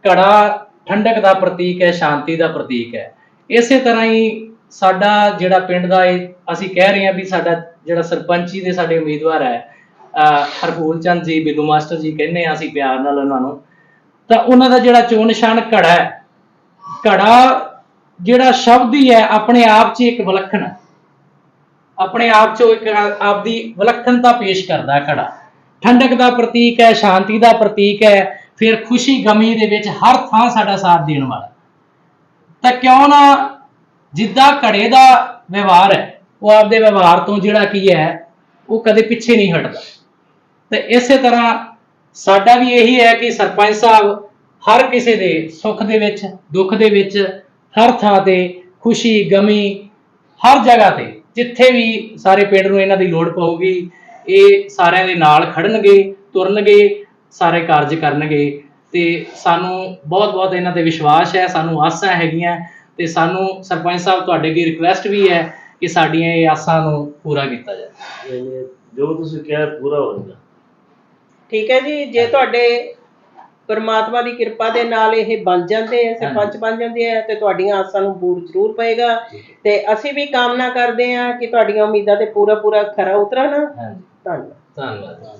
ਘੜਾ ਠੰਡਕ ਦਾ ਪ੍ਰਤੀਕ ਹੈ, ਸ਼ਾਂਤੀ ਦਾ ਪ੍ਰਤੀਕ ਹੈ। ਇਸੇ ਤਰ੍ਹਾਂ ਹੀ ਸਾਡਾ ਜਿਹੜਾ ਪਿੰਡ ਦਾ ਇਹ ਅਸੀਂ ਕਹਿ ਰਹੇ ਹਾਂ ਵੀ ਸਾਡਾ ਜਿਹੜਾ ਸਰਪੰਚੀ ਦੇ ਸਾਡੇ ਉਮੀਦਵਾਰ ਹੈ, ਅਹ ਹਰਫੂਲ ਚੰਦ ਜੀ ਬਿੱਲੂ ਮਾਸਟਰ ਜੀ ਕਹਿੰਦੇ ਆ ਅਸੀਂ ਪਿਆਰ ਨਾਲ ਉਹਨਾਂ ਨੂੰ। ਤਾਂ ਉਹਨਾਂ ਦਾ ਜਿਹੜਾ ਚੋਣ ਨਿਸ਼ਾਨ ਘੜਾ ਹੈ, ਘੜਾ ਜਿਹੜਾ ਸ਼ਬਦ ਹੀ ਹੈ, ਆਪਣੇ ਆਪ 'ਚ ਇੱਕ ਵਿਲੱਖਣ ਹੈ। ਆਪਣੇ ਆਪ 'ਚੋਂ ਇੱਕ ਆਪਦੀ ਵਿਲੱਖਣਤਾ ਪੇਸ਼ ਕਰਦਾ ਘੜਾ। ਠੰਡਕ ਦਾ ਪ੍ਰਤੀਕ ਹੈ, ਸ਼ਾਂਤੀ ਦਾ ਪ੍ਰਤੀਕ ਹੈ ਫਿਰ ਖੁਸ਼ੀ ਗਮੀ ਦੇ ਵਿੱਚ ਹਰ ਥਾਂ ਸਾਡਾ ਸਾਥ ਦੇਣ ਵਾਲਾ। ਤਾਂ ਕਿਉਂ ਨਾ ਜਿੱਦਾਂ ਘੜੇ ਦਾ ਵਿਵਹਾਰ ਹੈ, ਉਹ ਆਪਦੇ ਵਿਵਹਾਰ ਤੋਂ ਜਿਹੜਾ ਕੀ ਹੈ, ਉਹ ਕਦੇ ਪਿੱਛੇ ਨਹੀਂ ਹਟਦਾ। ਤੇ ਇਸੇ ਤਰ੍ਹਾਂ ਸਾਡਾ ਵੀ ਇਹੀ ਹੈ ਕਿ ਸਰਪੰਚ ਸਾਹਿਬ ਹਰ ਕਿਸੇ ਦੇ ਸੁੱਖ ਦੇ ਵਿੱਚ, ਦੁੱਖ ਦੇ ਵਿੱਚ, ਹਰ ਥਾਂ ਤੇ ਖੁਸ਼ੀ, ਗਮੀ, ਹਰ ਜਗ੍ਹਾ ਤੇ, ਜਿੱਥੇ ਵੀ ਸਾਰੇ ਪਿੰਡ ਨੂੰ ਇਹਨਾਂ ਦੀ ਲੋੜ ਪਊਗੀ, ਇਹ ਸਾਰਿਆਂ ਦੇ ਨਾਲ ਖੜਨਗੇ, ਤੁਰਨਗੇ ਸਾਰੇ ਕਾਰਜ ਕਰਨਗੇ ਤੇ ਸਾਨੂੰ ਬਹੁਤ ਬਹੁਤ ਇਹਨਾਂ ਤੇ ਵਿਸ਼ਵਾਸ ਹੈ ਸਾਨੂੰ ਆਸਾਂ ਹੈਗੀਆਂ ਤੇ ਸਾਨੂੰ ਸਰਪੰਚ ਸਾਹਿਬ ਤੁਹਾਡੇ ਅੱਗੇ ਰਿਕੁਐਸਟ ਵੀ ਹੈ ਕਿ ਸਾਡੀਆਂ ਇਹ ਆਸਾਂ ਨੂੰ ਪੂਰਾ ਕੀਤਾ ਜਾਵੇ। ਜੋ ਤੁਸੀਂ ਕਿਹਾ ਪੂਰਾ ਹੋਏਗਾ ਠੀਕ ਹੈ ਜੀ ਜੇ ਤੁਹਾਡੇ ਪਰਮਾਤਮਾ ਦੀ ਕਿਰਪਾ ਦੇ ਨਾਲ ਇਹ ਬਣ ਜਾਂਦੇ ਆ ਸਰਪੰਚ ਬਣ ਜਾਂਦੇ ਆ ਤੇ ਤੁਹਾਡੀਆਂ ਆਸਾਂ ਨੂੰ ਪੂਰ ਜ਼ਰੂਰ ਪਏਗਾ। ਤੇ ਅਸੀਂ ਵੀ ਕਾਮਨਾ ਕਰਦੇ ਆ ਕਿ ਤੁਹਾਡੀਆਂ ਉਮੀਦਾਂ ਤੇ ਪੂਰਾ ਪੂਰਾ ਖਰਾ ਉਤਰਨ। ਹਾਂਜੀ। ਧੰਨਵਾਦ। ਧੰਨਵਾਦ।